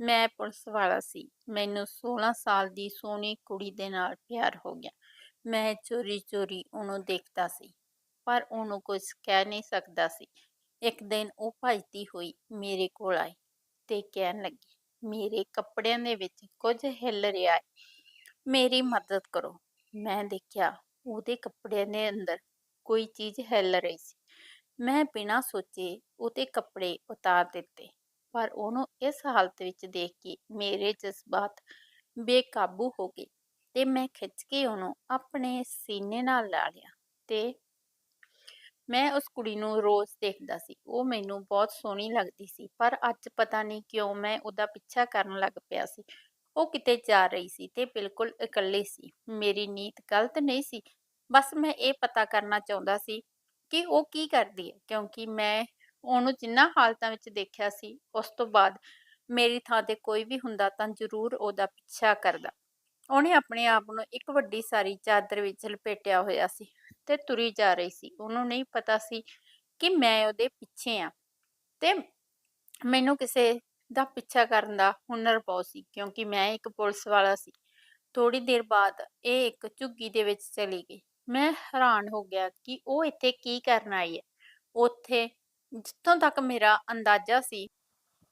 ਮੈਂ ਪੁਲਿਸ ਵਾਲਾ ਸੀ। ਮੈਨੂੰ 16 ਸਾਲ ਦੀ ਸੋਹਣੀ ਕੁੜੀ ਦੇ ਨਾਲ ਪਿਆਰ ਹੋ ਗਿਆ। ਮੈਂ ਚੋਰੀ ਚੋਰੀ ਉਹਨੂੰ ਦੇਖਦਾ ਸੀ, ਪਰ ਉਹਨੂੰ ਕੁਝ ਕਹਿ ਨਹੀਂ ਸਕਦਾ ਸੀ। ਇੱਕ ਦਿਨ ਉਹ ਭੱਜਦੀ ਹੋਈ ਮੇਰੇ ਕੋਲ ਆਈ ਤੇ ਕਹਿਣ ਲੱਗੀ, ਮੇਰੇ ਕੱਪੜਿਆਂ ਦੇ ਵਿੱਚ ਕੁਝ ਹਿੱਲ ਰਿਹਾ ਹੈ ਮੇਰੀ ਮਦਦ ਕਰੋ। ਮੈਂ ਦੇਖਿਆ ਉਹਦੇ ਕੱਪੜਿਆਂ ਦੇ ਅੰਦਰ ਕੋਈ ਚੀਜ਼ ਹਿੱਲ ਰਹੀ ਸੀ। ਮੈਂ ਬਿਨਾਂ ਸੋਚੇ ਉਹਦੇ ਕੱਪੜੇ ਉਤਾਰ ਦਿੱਤੇ। ਪਰ ਉਹਨੂੰ ਇਸ ਹਾਲਤ ਵਿੱਚ ਦੇਖ ਕੇ ਮੇਰੇ ਜਜ਼ਬਾਤ ਬੇਕਾਬੂ ਹੋ ਗਏ ਤੇ ਮੈਂ ਖਿੱਚ ਕੇ ਉਹਨੂੰ ਆਪਣੇ ਸੀਨੇ ਨਾਲ ਲਾ ਲਿਆ ਤੇ ਮੈਂ ਉਸ ਕੁੜੀ ਨੂੰ ਰੋਜ਼ ਦੇਖਦਾ ਸੀ। ਉਹ ਮੈਨੂੰ ਬਹੁਤ ਸੋਹਣੀ ਲੱਗਦੀ ਸੀ ਪਰ ਅੱਜ ਪਤਾ ਨਹੀਂ ਕਿਉਂ ਮੈਂ ਉਹਦਾ ਪਿੱਛਾ ਕਰਨ ਲੱਗ ਪਿਆ ਸੀ। ਉਹ ਕਿਤੇ ਜਾ ਰਹੀ ਸੀ ਤੇ ਬਿਲਕੁਲ ਇਕੱਲੀ ਸੀ। ਮੇਰੀ ਨੀਤ ਗਲਤ ਨਹੀਂ ਸੀ। ਬਸ ਮੈਂ ਇਹ ਪਤਾ ਕਰਨਾ ਚਾਹੁੰਦਾ ਸੀ ਕਿ ਉਹ ਕੀ ਕਰਦੀ ਹੈ ਕਿਉਂਕਿ ਮੈਂ ਉਹਨੂੰ ਜਿੰਨਾ ਹਾਲਤਾਂ ਵਿੱਚ ਦੇਖਿਆ ਸੀ, ਉਸ ਤੋਂ ਬਾਅਦ ਮੇਰੀ ਥਾਂ ਤੇ ਕੋਈ ਵੀ ਹੁੰਦਾ ਤਾਂ ਜ਼ਰੂਰ ਉਹਦਾ ਪਿੱਛਾ ਕਰਦਾ। ਉਹਨੇ ਆਪਣੇ ਆਪ ਨੂੰ ਇੱਕ ਵੱਡੀ ਸਾਰੀ ਚਾਦਰ ਵਿੱਚ ਲਪੇਟਿਆ ਹੋਇਆ ਸੀ ਤੇ ਤੁਰੀ ਜਾ ਰਹੀ ਸੀ। ਉਹਨੂੰ ਨਹੀਂ ਪਤਾ ਸੀ ਕਿ ਮੈਂ ਉਹਦੇ ਪਿੱਛੇ ਆ ਤੇ ਮੈਨੂੰ ਕਿਸੇ ਦਾ ਪਿੱਛਾ ਕਰਨ ਦਾ ਹੁਨਰ ਬਹੁਤ ਸੀ ਕਿਉਂਕਿ ਮੈਂ ਇੱਕ ਪੁਲਿਸ ਵਾਲਾ ਸੀ। ਥੋੜੀ ਦੇਰ ਬਾਅਦ ਇਹ ਇੱਕ ਝੁੱਗੀ ਦੇ ਵਿੱਚ ਚਲੀ ਗਈ। ਮੈਂ ਹੈਰਾਨ ਹੋ ਗਿਆ ਕਿ ਉਹ ਇੱਥੇ ਕੀ ਕਰਨ ਆਈ ਹੈ? ਉੱਥੇ ਜਿੱਥੋਂ ਤੱਕ ਮੇਰਾ ਅੰਦਾਜ਼ਾ ਸੀ,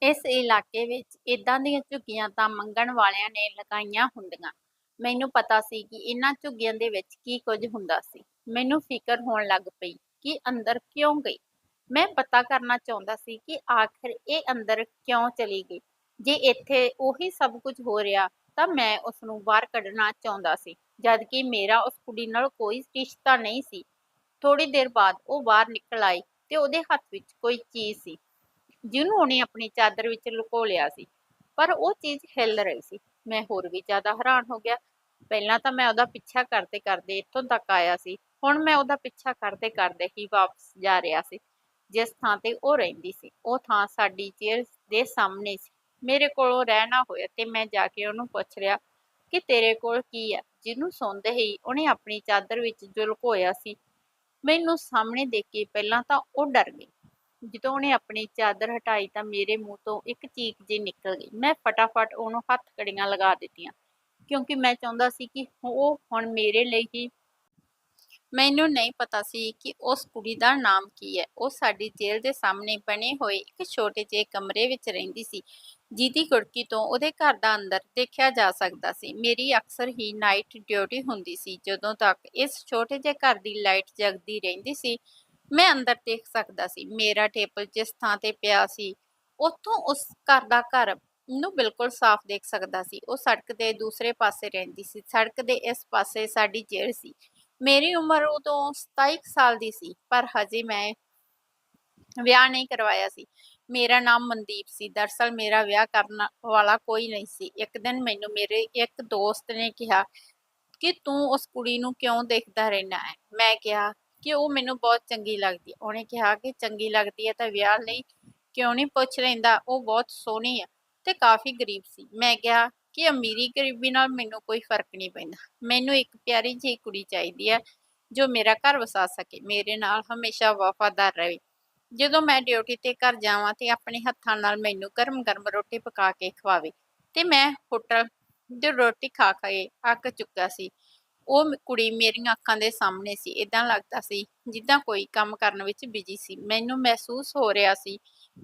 ਇਸ ਇਲਾਕੇ ਵਿੱਚ ਇਦਾਂ ਦੀਆਂ ਝੁੱਗੀਆਂ ਤਾਂ ਮੰਗਣ ਵਾਲਿਆਂ ਨੇ ਲਗਾਈਆਂ ਹੁੰਦੀਆਂ। ਮੈਨੂੰ ਪਤਾ ਸੀ ਕਿ ਇਹਨਾਂ ਝੁੱਗੀਆਂ ਦੇ ਵਿੱਚ ਕੀ ਕੁਝ ਹੁੰਦਾ ਸੀ। ਮੈਨੂੰ ਫਿਕਰ ਹੋਣ ਲੱਗ ਪਈ ਕਿ ਅੰਦਰ ਕਿਉਂ ਗਈ। ਮੈਂ ਪਤਾ ਕਰਨਾ ਚਾਹੁੰਦਾ ਸੀ ਕਿ ਆਖਿਰ ਇਹ ਅੰਦਰ ਕਿਉਂ ਚਲੀ ਗਈ। ਜੇ ਇੱਥੇ ਉਹੀ ਸਭ ਕੁਝ ਹੋ ਰਿਹਾ, ਤਾਂ ਮੈਂ ਉਸ ਨੂੰ ਬਾਹਰ ਕੱਢਣਾ ਚਾਹੁੰਦਾ ਸੀ, ਜਦਕਿ ਮੇਰਾ ਉਸ ਕੁੜੀ ਨਾਲ ਕੋਈ ਰਿਸ਼ਤਾ ਨਹੀਂ ਸੀ। ਥੋੜੀ ਦੇਰ ਬਾਅਦ ਉਹ ਬਾਹਰ ਨਿਕਲ ਆਈ। ਤੇ ਉਹਦੇ ਹੱਥ ਵਿੱਚ ਕੋਈ ਚੀਜ਼ ਸੀ, ਜਿਹਨੂੰ ਉਹਨੇ ਆਪਣੀ ਚਾਦਰ ਵਿੱਚ ਲੁਕੋ ਲਿਆ ਸੀ, ਪਰ ਉਹ ਚੀਜ਼ ਹਿੱਲ ਰਹੀ ਸੀ। ਮੈਂ ਹੋਰ ਵੀ ਜ਼ਿਆਦਾ ਹੈਰਾਨ ਹੋ ਗਿਆ। ਪਹਿਲਾਂ ਤਾਂ ਮੈਂ ਉਹਦਾ ਪਿੱਛਾ ਕਰਦੇ ਕਰਦੇ ਇੱਥੋਂ ਤੱਕ ਆਇਆ ਸੀ। ਹੁਣ ਮੈਂ ਉਹਦਾ ਪਿੱਛਾ ਕਰਦੇ ਕਰਦੇ ਹੀ ਵਾਪਸ ਜਾ ਰਿਹਾ ਸੀ। ਜਿਸ ਥਾਂ ਤੇ ਉਹ ਰਹਿੰਦੀ ਸੀ, ਉਹ ਥਾਂ ਸਾਡੀ ਚੇਅਰ ਦੇ ਸਾਹਮਣੇ ਸੀ। ਮੇਰੇ ਕੋਲੋਂ ਰਹਿ ਨਾ ਹੋਇਆ ਤੇ ਮੈਂ ਜਾ ਕੇ ਉਹਨੂੰ ਪੁੱਛ ਰਿਹਾ ਕਿ ਤੇਰੇ ਕੋਲ ਕੀ ਹੈ? ਜਿਹਨੂੰ ਸੁਣਦੇ ਹੀ ਉਹਨੇ ਆਪਣੀ ਚਾਦਰ ਵਿੱਚ ਜੋ ਲੁਕੋਇਆ ਸੀ ਮੈਨੂੰ ਸਾਹਮਣੇ ਦੇਖ ਕੇ ਪਹਿਲਾਂ ਤਾਂ ਉਹ ਡਰ ਗਈ। ਜਦੋਂ ਉਹਨੇ ਆਪਣੀ ਚਾਦਰ ਹਟਾਈ ਤਾਂ ਮੇਰੇ ਮੂੰਹ ਤੋਂ ਇੱਕ ਚੀਕ ਜੀ ਨਿਕਲ ਗਈ। ਮੈਂ ਫਟਾਫਟ ਉਹਨੂੰ ਹੱਥ ਕੜੀਆਂ ਲਗਾ ਦਿੱਤੀਆਂ, ਕਿਉਂਕਿ ਮੈਂ ਚਾਹੁੰਦਾ ਸੀ ਕਿ ਉਹ ਹੁਣ ਮੇਰੇ ਲਈ ਹੀ ਮੈਨੂੰ ਨਹੀਂ ਪਤਾ ਸੀ ਕਿ ਉਸ ਕੁੜੀ ਦਾ ਨਾਮ ਕੀ ਹੈ। ਉਹ ਸਾਡੀ ਜੇਲ੍ਹ ਦੇ ਸਾਹਮਣੇ ਬਣੇ ਹੋਏ ਇੱਕ ਛੋਟੇ ਜਿਹੇ ਕਮਰੇ ਵਿੱਚ ਰਹਿੰਦੀ ਸੀ। ਜਿਹਦੀ ਖਿੜਕੀ ਤੋਂ ਉਹਦੇ ਘਰ ਦਾ ਅੰਦਰ ਦੇਖਿਆ ਜਾ ਸਕਦਾ ਸੀ। ਮੇਰੀ ਅਕਸਰ ਹੀ ਨਾਈਟ ਡਿਊਟੀ ਹੁੰਦੀ ਸੀ। ਜਦੋਂ ਤੱਕ ਇਸ ਛੋਟੇ ਜਿਹੇ ਘਰ ਦੀ ਲਾਈਟ ਜਗਦੀ ਰਹਿੰਦੀ ਸੀ, ਮੈਂ ਅੰਦਰ ਦੇਖ ਸਕਦਾ ਸੀ। ਮੇਰਾ ਟੇਬਲ ਜਿਸ ਥਾਂ ਤੇ ਪਿਆ ਸੀ, ਉੱਥੋਂ ਉਸ ਘਰ ਦਾ ਘਰ ਨੂੰ ਬਿਲਕੁਲ ਸਾਫ਼ ਦੇਖ ਸਕਦਾ ਸੀ। ਉਹ ਸੜਕ ਦੇ ਦੂਸਰੇ ਪਾਸੇ ਰਹਿੰਦੀ ਸੀ। ਸੜਕ ਦੇ ਇਸ ਪਾਸੇ ਸਾਡੀ ਜੇਲ੍ਹ ਸੀ। ਮੇਰੀ ਉਮਰ ਉਦੋਂ 27 ਸਾਲ ਦੀ ਸੀ, ਪਰ ਹਜੇ ਮੈਂ ਵਿਆਹ ਨਹੀਂ ਕਰਵਾਇਆ ਸੀ। ਮੇਰਾ ਨਾਮ ਮਨਦੀਪ ਸੀ। ਦਰਸਲ ਮੇਰਾ ਵਿਆਹ ਕਰਨ ਵਾਲਾ ਕੋਈ ਨਹੀਂ ਸੀ। ਇੱਕ ਦਿਨ ਮੈਨੂੰ ਮੇਰੇ ਇੱਕ ਦੋਸਤ ਨੇ ਕਿਹਾ ਕਿ ਤੂੰ ਉਸ ਕੁੜੀ ਨੂੰ ਕਿਉਂ ਦੇਖਦਾ ਰਹਿਣਾ ਹੈ? ਮੈਂ ਕਿਹਾ ਕਿ ਉਹ ਮੈਨੂੰ ਬਹੁਤ ਚੰਗੀ ਲੱਗਦੀ ਉਹਨੇ ਕਿਹਾ ਕਿ ਚੰਗੀ ਲੱਗਦੀ ਹੈ ਤਾਂ ਵਿਆਹ ਲਈ ਕਿਉਂ ਨਹੀਂ ਪੁੱਛ ਲੈਂਦਾ? ਉਹ ਬਹੁਤ ਸੋਹਣੀ ਹੈ ਤੇ ਕਾਫੀ ਗਰੀਬ ਸੀ। ਮੈਂ ਕਿਹਾ ਕਿ ਅਮੀਰੀ ਗਰੀਬੀ ਨਾਲ ਮੈਨੂੰ ਕੋਈ ਫ਼ਰਕ ਨਹੀਂ ਪੈਂਦਾ। ਮੈਨੂੰ ਇੱਕ ਪਿਆਰੀ ਜਿਹੀ ਕੁੜੀ ਚਾਹੀਦੀ ਹੈ ਜੋ ਮੇਰਾ ਘਰ ਵਸਾ ਸਕੇ। ਮੇਰੇ ਨਾਲ ਹਮੇਸ਼ਾ ਵਫਾਦਾਰ ਰਹੇ। ਜਦੋਂ ਮੈਂ ਡਿਊਟੀ ਤੇ ਘਰ ਜਾਵਾਂ ਤੇ ਆਪਣੇ ਹੱਥਾਂ ਨਾਲ ਮੈਨੂੰ ਗਰਮ-ਗਰਮ ਰੋਟੀ ਪਕਾ ਕੇ ਖਵਾਵੇ ਤੇ ਮੈਂ ਹੋਟਲ ਦੀ ਰੋਟੀ ਖਾ ਕੇ ਅੱਕ ਚੁੱਕਾ ਸੀ। ਉਹ ਕੁੜੀ ਮੇਰੀਆਂ ਅੱਖਾਂ ਦੇ ਸਾਹਮਣੇ ਸੀ। ਇਦਾਂ ਲੱਗਦਾ ਸੀ ਜਿੱਦਾਂ ਕੋਈ ਕੰਮ ਕਰਨ ਵਿੱਚ ਬਿਜ਼ੀ ਸੀ। ਮੈਨੂੰ ਮਹਿਸੂਸ ਹੋ ਰਿਹਾ ਸੀ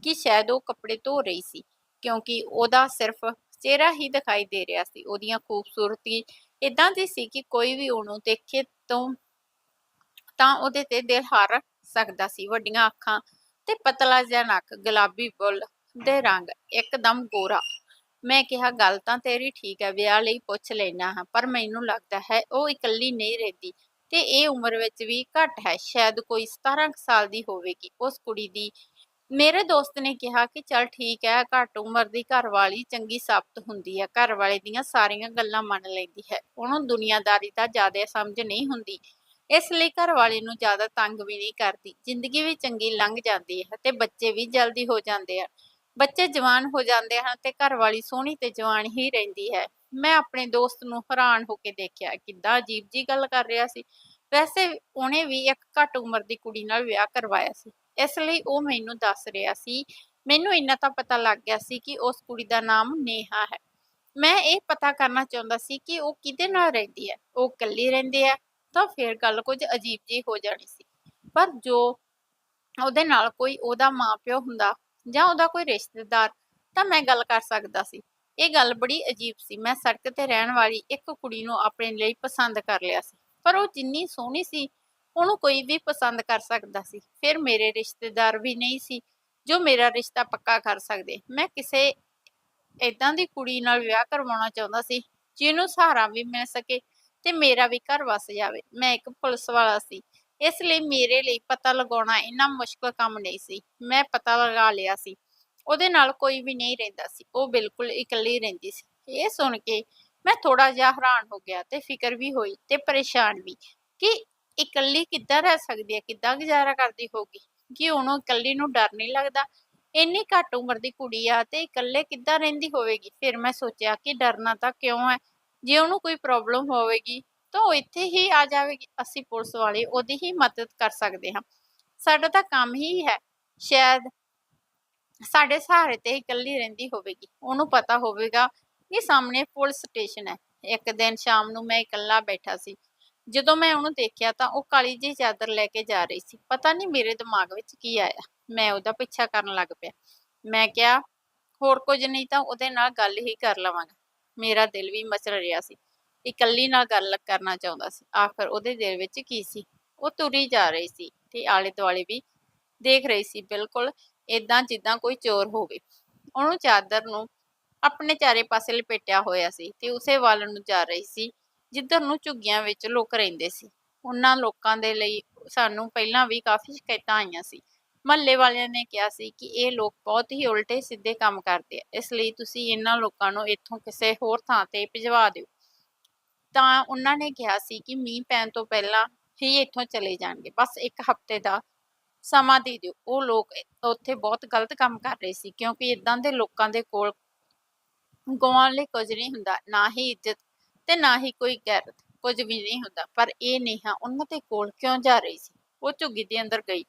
ਕਿ ਸ਼ਾਇਦ ਉਹ ਕੱਪੜੇ ਧੋ ਰਹੀ ਸੀ ਕਿਉਂਕਿ ਉਹਦਾ ਸਿਰਫ ਚਿਹਰਾ ਹੀ ਦਿਖਾਈ ਦੇ ਰਿਹਾ ਸੀ। ਉਹਦੀਆਂ ਖੂਬਸੂਰਤੀ ਇਦਾਂ ਦੀ ਸੀ ਕਿ ਕੋਈ ਵੀ ਉਹਨੂੰ ਦੇਖੇ ਤੋਂ ਤਾਂ ਉਹਦੇ ਤੇ ਦਿਲ ਹਾਰ ਸਕਦਾ ਸੀ। ਵੱਡੀਆਂ ਅੱਖਾਂ ਤੇ ਪਤਲਾ ਜਿਹਾ ਨੱਕ, ਗੁਲਾਬੀ ਬੁੱਲ ਦੇ ਰੰਗ ਇੱਕਦਮ ਗੋਰਾ। ਮੈਂ ਕਿਹਾ, ਗੱਲ ਤਾਂ ਤੇਰੀ ਠੀਕ ਹੈ, ਵਿਆਹ ਲਈ ਪੁੱਛ ਲੈਣਾ ਹਾਂ, ਪਰ ਮੈਨੂੰ ਲੱਗਦਾ ਹੈ ਉਹ ਇਕੱਲੀ ਨਹੀਂ ਰਹਿੰਦੀ ਤੇ ਇਹ ਉਮਰ ਵਿੱਚ ਵੀ ਘੱਟ ਹੈ। ਸ਼ਾਇਦ ਕੋਈ 17 ਸਾਲ ਦੀ ਹੋਵੇਗੀ। ਉਸ ਕੁੜੀ ਦੀ ਮੇਰੇ ਦੋਸਤ ਨੇ ਕਿਹਾ ਕਿ, ਚਲ ਠੀਕ ਹੈ, ਘੱਟ ਉਮਰ ਦੀ ਘਰਵਾਲੀ ਚੰਗੀ ਸਾਬਤ ਹੁੰਦੀ ਹੈ। ਘਰਵਾਲੇ ਦੀਆਂ ਸਾਰੀਆਂ ਗੱਲਾਂ ਮੰਨ ਲੈਂਦੀ ਹੈ। ਉਹਨੂੰ ਦੁਨੀਆਦਾਰੀ ਦਾ ਜ਼ਿਆਦਾ ਸਮਝ ਨਹੀਂ ਹੁੰਦੀ। ਇਸ ਲਈ ਘਰਵਾਲੇ ਨੂੰ ਜ਼ਿਆਦਾ ਤੰਗ ਵੀ ਨਹੀਂ ਕਰਦੀ। ਜ਼ਿੰਦਗੀ ਵੀ ਚੰਗੀ ਲੰਘ ਜਾਂਦੀ ਹੈ ਤੇ ਬੱਚੇ ਵੀ ਜਲਦੀ ਹੋ ਜਾਂਦੇ ਆ ਬੱਚੇ ਜਵਾਨ ਹੋ ਜਾਂਦੇ ਹਨ ਤੇ ਘਰਵਾਲੀ ਸੋਹਣੀ ਤੇ ਜਵਾਨ ਹੀ ਰਹਿੰਦੀ ਹੈ। ਮੈਂ ਆਪਣੇ ਦੋਸਤ ਨੂੰ ਹੈਰਾਨ ਹੋ ਕੇ ਦੇਖਿਆ, ਕਿੱਦਾਂ ਅਜੀਬ ਜੀ ਗੱਲ ਕਰ ਰਿਹਾ ਸੀ। ਵੈਸੇ ਉਹਨੇ ਵੀ ਇੱਕ ਘੱਟ ਉਮਰ ਦੀ ਕੁੜੀ ਨਾਲ ਵਿਆਹ ਕਰਵਾਇਆ ਸੀ। ਇਸ ਲਈ ਉਹ ਮੈਨੂੰ ਦੱਸ ਰਿਹਾ ਸੀ। ਮੈਨੂੰ ਇੰਨਾ ਤਾਂ ਪਤਾ ਲੱਗ ਗਿਆ ਸੀ ਕਿ ਉਸ ਕੁੜੀ ਦਾ ਨਾਮ ਨੇਹਾ ਹੈ। ਮੈਂ ਇਹ ਪਤਾ ਕਰਨਾ ਚਾਹੁੰਦਾ ਸੀ ਕਿ ਉਹ ਕਿਹਦੇ ਨਾਲ ਰਹਿੰਦੀ ਹੈ? ਉਹ ਇਕੱਲੀ ਰਹਿੰਦੀ ਹੈ ਤਾਂ ਫਿਰ ਗੱਲ ਕੁਝ ਅਜੀਬ ਜਿਹੀ ਹੋ ਜਾਣੀ ਸੀ। ਪਰ ਜੋ ਉਹਦੇ ਨਾਲ ਕੋਈ ਉਹਦਾ ਮਾਪਿਓ ਹੁੰਦਾ ਜਾਂ ਉਹਦਾ ਕੋਈ ਰਿਸ਼ਤੇਦਾਰ, ਤਾਂ ਮੈਂ ਗੱਲ ਕਰ ਸਕਦਾ ਸੀ। ਇਹ ਗੱਲ ਬੜੀ ਅਜੀਬ ਸੀ। ਮੈਂ ਸੜਕ ਤੇ ਰਹਿਣ ਵਾਲੀ ਇੱਕ ਕੁੜੀ ਨੂੰ ਆਪਣੇ ਲਈ ਪਸੰਦ ਕਰ ਲਿਆ ਸੀ। ਪਰ ਉਹ ਜਿੰਨੀ ਸੋਹਣੀ ਸੀ, ਉਹਨੂੰ ਕੋਈ ਵੀ ਪਸੰਦ ਕਰ ਸਕਦਾ ਸੀ। ਫਿਰ ਮੇਰੇ ਰਿਸ਼ਤੇਦਾਰ ਵੀ ਨਹੀਂ ਸੀ, ਜੋ ਮੇਰਾ ਰਿਸ਼ਤਾ ਪੱਕਾ ਕਰ ਸਕਦੇ। ਮੈਂ ਕਿਸੇ ਇਦਾਂ ਦੀ ਕੁੜੀ ਨਾਲ ਵਿਆਹ ਕਰਵਾਉਣਾ ਚਾਹੁੰਦਾ ਸੀ, ਜਿਹਨੂੰ ਸਹਾਰਾ ਵੀ ਮਿਲ ਸਕੇ ਤੇ ਮੇਰਾ ਵੀ ਘਰ ਵਸ ਜਾਵੇ। ਮੈਂ ਇੱਕ ਪੁਲਿਸ ਵਾਲਾ ਸੀ। ਇਸ ਲਈ ਮੇਰੇ ਲਈ ਪਤਾ ਲਗਾਉਣਾ ਇੰਨਾ ਮੁਸ਼ਕਲ ਕੰਮ ਨਹੀਂ ਸੀ। ਮੈਂ ਪਤਾ ਲਗਾ ਲਿਆ ਸੀ। ਉਹਦੇ ਨਾਲ ਕੋਈ ਵੀ ਨਹੀਂ ਰਹਿੰਦਾ ਸੀ। ਉਹ ਬਿਲਕੁਲ ਇਕੱਲੀ ਰਹਿੰਦੀ ਸੀ। ਇਹ ਸੁਣ ਕੇ ਮੈਂ ਥੋੜਾ ਜਿਹਾ ਹੈਰਾਨ ਹੋ ਗਿਆ ਤੇ ਫਿਕਰ ਵੀ ਹੋਈ ਤੇ ਪਰੇਸ਼ਾਨ ਵੀ ਕਿ ਇਕੱਲੀ ਕਿੱਦਾਂ ਰਹਿ ਸਕਦੀ ਹੈ? ਕਿੱਦਾਂ ਗੁਜ਼ਾਰਾ ਕਰਦੀ ਹੋਗੀ ਕਿ ਉਹਨੂੰ ਇਕੱਲੀ ਨੂੰ ਡਰ ਨਹੀਂ ਲੱਗਦਾ? ਇੰਨੀ ਘੱਟ ਉਮਰ ਦੀ ਕੁੜੀ ਆ ਤੇ ਇਕੱਲੇ ਕਿੱਦਾਂ ਰਹਿੰਦੀ ਹੋਵੇਗੀ? ਫਿਰ ਮੈਂ ਸੋਚਿਆ ਕਿ ਡਰਨਾ ਤਾਂ ਕਿਉਂ ਹੈ? ਜੇ ਉਹਨੂੰ ਕੋਈ ਪ੍ਰੋਬਲਮ ਹੋਵੇਗੀ, ਤਾਂ ਉਹ ਇੱਥੇ ਹੀ ਆ ਜਾਵੇਗੀ। ਅਸੀਂ ਪੁਲਿਸ ਵਾਲੇ ਉਹਦੀ ਹੀ ਮਦਦ ਕਰ ਸਕਦੇ ਹਾਂ। ਸਾਡਾ ਤਾਂ ਕੰਮ ਹੀ ਹੈ, ਸ਼ਾਇਦ ਸਾਡੇ ਸਹਾਰੇ ਤੇ ਇਕੱਲੀ ਰਹਿੰਦੀ ਹੋਵੇਗੀ। ਉਹਨੂੰ ਪਤਾ ਹੋਵੇਗਾ ਕਿ ਸਾਹਮਣੇ ਪੁਲਿਸ ਸਟੇਸ਼ਨ ਹੈ। ਇੱਕ ਦਿਨ ਸ਼ਾਮ ਨੂੰ ਮੈਂ ਇਕੱਲਾ ਬੈਠਾ ਸੀ। ਜਦੋਂ ਮੈਂ ਉਹਨੂੰ ਦੇਖਿਆ ਤਾਂ ਉਹ ਕਾਲੀ ਜਿਹੀ ਚਾਦਰ ਲੈ ਕੇ ਜਾ ਰਹੀ ਸੀ। ਪਤਾ ਨਹੀਂ ਮੇਰੇ ਦਿਮਾਗ ਵਿੱਚ ਕੀ ਆਇਆ। ਮੈਂ ਉਹਦਾ ਪਿੱਛਾ ਕਰਨ ਲੱਗ ਪਿਆ। ਮੈਂ ਕਿਹਾ, ਹੋਰ ਕੁਝ ਨਹੀਂ ਤਾਂ ਉਹਦੇ ਨਾਲ ਗੱਲ ਹੀ ਕਰ ਲਵਾਂਗਾ। ਮੇਰਾ ਦਿਲ ਵੀ ਮਚਲ ਰਿਹਾ ਸੀ। ਇਕੱਲੀ ਨਾਲ ਗੱਲ ਕਰਨਾ ਚਾਹੁੰਦਾ ਸੀ। ਆਖਰ ਉਹਦੇ ਦਿਲ ਵਿੱਚ ਕੀ ਸੀ? ਉਹ ਤੁਰੀ ਜਾ ਰਹੀ ਸੀ ਤੇ ਆਲੇ ਦੁਆਲੇ ਵੀ ਦੇਖ ਰਹੀ ਸੀ, ਬਿਲਕੁਲ ਇਦਾਂ ਜਿੱਦਾਂ ਕੋਈ ਚੋਰ ਹੋਵੇ। ਉਹਨੂੰ ਚਾਦਰ ਨੂੰ ਆਪਣੇ ਚਾਰੇ ਪਾਸੇ ਲਪੇਟਿਆ ਹੋਇਆ ਸੀ ਤੇ ਉਸੇ ਵੱਲ ਨੂੰ ਜਾ ਰਹੀ ਸੀ, ਜਿੱਧਰ ਨੂੰ ਝੁੱਗੀਆਂ ਵਿੱਚ ਲੋਕ ਰਹਿੰਦੇ ਸੀ। ਉਹਨਾਂ ਲੋਕਾਂ ਦੇ ਲਈ ਸਾਨੂੰ ਪਹਿਲਾਂ ਵੀ ਕਾਫੀ ਸ਼ਿਕਾਇਤਾਂ ਆਈਆਂ ਸੀ। ਮਹੱਲੇ ਵਾਲਿਆਂ ਨੇ ਕਿਹਾ ਸੀ ਕਿ ਇਹ ਲੋਕ ਬਹੁਤ ਹੀ ਉਲਟੇ ਸਿੱਧੇ ਕੰਮ ਕਰਦੇ ਆ, ਇਸ ਲਈ ਤੁਸੀਂ ਇਹਨਾਂ ਲੋਕਾਂ ਨੂੰ ਇੱਥੋਂ ਕਿਸੇ ਹੋਰ ਥਾਂ ਤੇ ਭਿਜਵਾ ਦਿਓ। ਤਾਂ ਉਹਨਾਂ ਨੇ ਕਿਹਾ ਸੀ ਕਿ ਮੀਂਹ ਪੈਣ ਤੋਂ ਪਹਿਲਾਂ ਹੀ ਇੱਥੋਂ ਚਲੇ ਜਾਣਗੇ, ਬਸ ਇੱਕ ਹਫ਼ਤੇ ਦਾ ਸਮਾਂ ਦੇ ਦਿਓ। ਉਹ ਲੋਕ ਉੱਥੇ ਬਹੁਤ ਗਲਤ ਕੰਮ ਕਰ ਰਹੇ ਸੀ, ਕਿਉਂਕਿ ਇਦਾਂ ਦੇ ਲੋਕਾਂ ਦੇ ਕੋਲ ਗਵਾਉਣ ਲਈ ਕੁਝ ਨਹੀਂ ਹੁੰਦਾ, ਨਾ ਹੀ ਇੱਜ਼ਤ ਤੇ ਨਾ ਹੀ ਕੋਈ ਗੈਰਤ ਕੁਝ ਵੀ ਨਹੀਂ ਹੁੰਦਾ। ਪਰ ਇਹ ਨੇਹਾ ਉਹਨਾਂ ਦੇ ਕੋਲ ਕਿਉਂ ਜਾ ਰਹੀ ਸੀ? ਉਹ ਝੁੱਗੀ ਦੇ ਅੰਦਰ ਗਈ।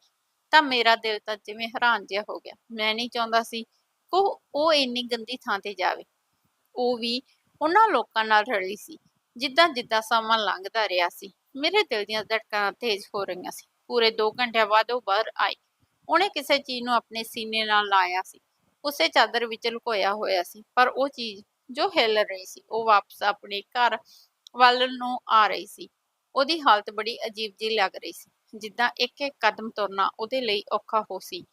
ਤਾਂ ਮੇਰਾ ਦਿਲ ਤਾਂ ਜਿਵੇਂ ਹੈਰਾਨ ਜਿਹਾ ਹੋ ਗਿਆ। ਮੈਂ ਨਹੀਂ ਚਾਹੁੰਦਾ ਸੀ ਕੋ ਉਹ ਇੰਨੀ ਗੰਦੀ ਥਾਂ ਤੇ ਜਾਵੇ। ਉਹ ਵੀ ਉਹਨਾਂ ਲੋਕਾਂ ਨਾਲ ਰਲੀ ਸੀ, ਜਿੱਦਾਂ ਜਿੱਦਾਂ ਸਮਾਂ ਲੰਘਦਾ ਰਿਹਾ ਸੀ। ਮੇਰੇ ਦਿਲ ਦੀਆਂ ਧੜਕਣਾਂ ਤੇਜ਼ ਹੋ ਰਹੀਆਂ ਸੀ। ਪੂਰੇ 2 ਘੰਟਿਆਂ ਬਾਅਦ ਉਹ ਬਾਹਰ ਆਈ। ਉਹਨੇ ਕਿਸੇ ਚੀਜ਼ ਨੂੰ ਆਪਣੇ ਸੀਨੇ ਨਾਲ ਲਾਇਆ ਸੀ। ਉਸੇ ਚਾਦਰ ਵਿੱਚ ਲੁਕੋਇਆ ਹੋਇਆ ਸੀ। ਪਰ ਉਹ ਚੀਜ਼ ਜੋ ਹਿੱਲ ਰਹੀ ਸੀ, ਉਹ ਵਾਪਸ ਆਪਣੇ ਘਰ ਵੱਲ ਨੂੰ ਆ ਰਹੀ ਸੀ। ਉਹਦੀ ਹਾਲਤ ਬੜੀ ਅਜੀਬ ਜਿਹੀ ਲੱਗ ਰਹੀ ਸੀ। ਜਿੱਦਾਂ ਇੱਕ ਇੱਕ ਕਦਮ ਤੁਰਨਾ ਉਹਦੇ ਲਈ ਔਖਾ ਹੋ ਸੀ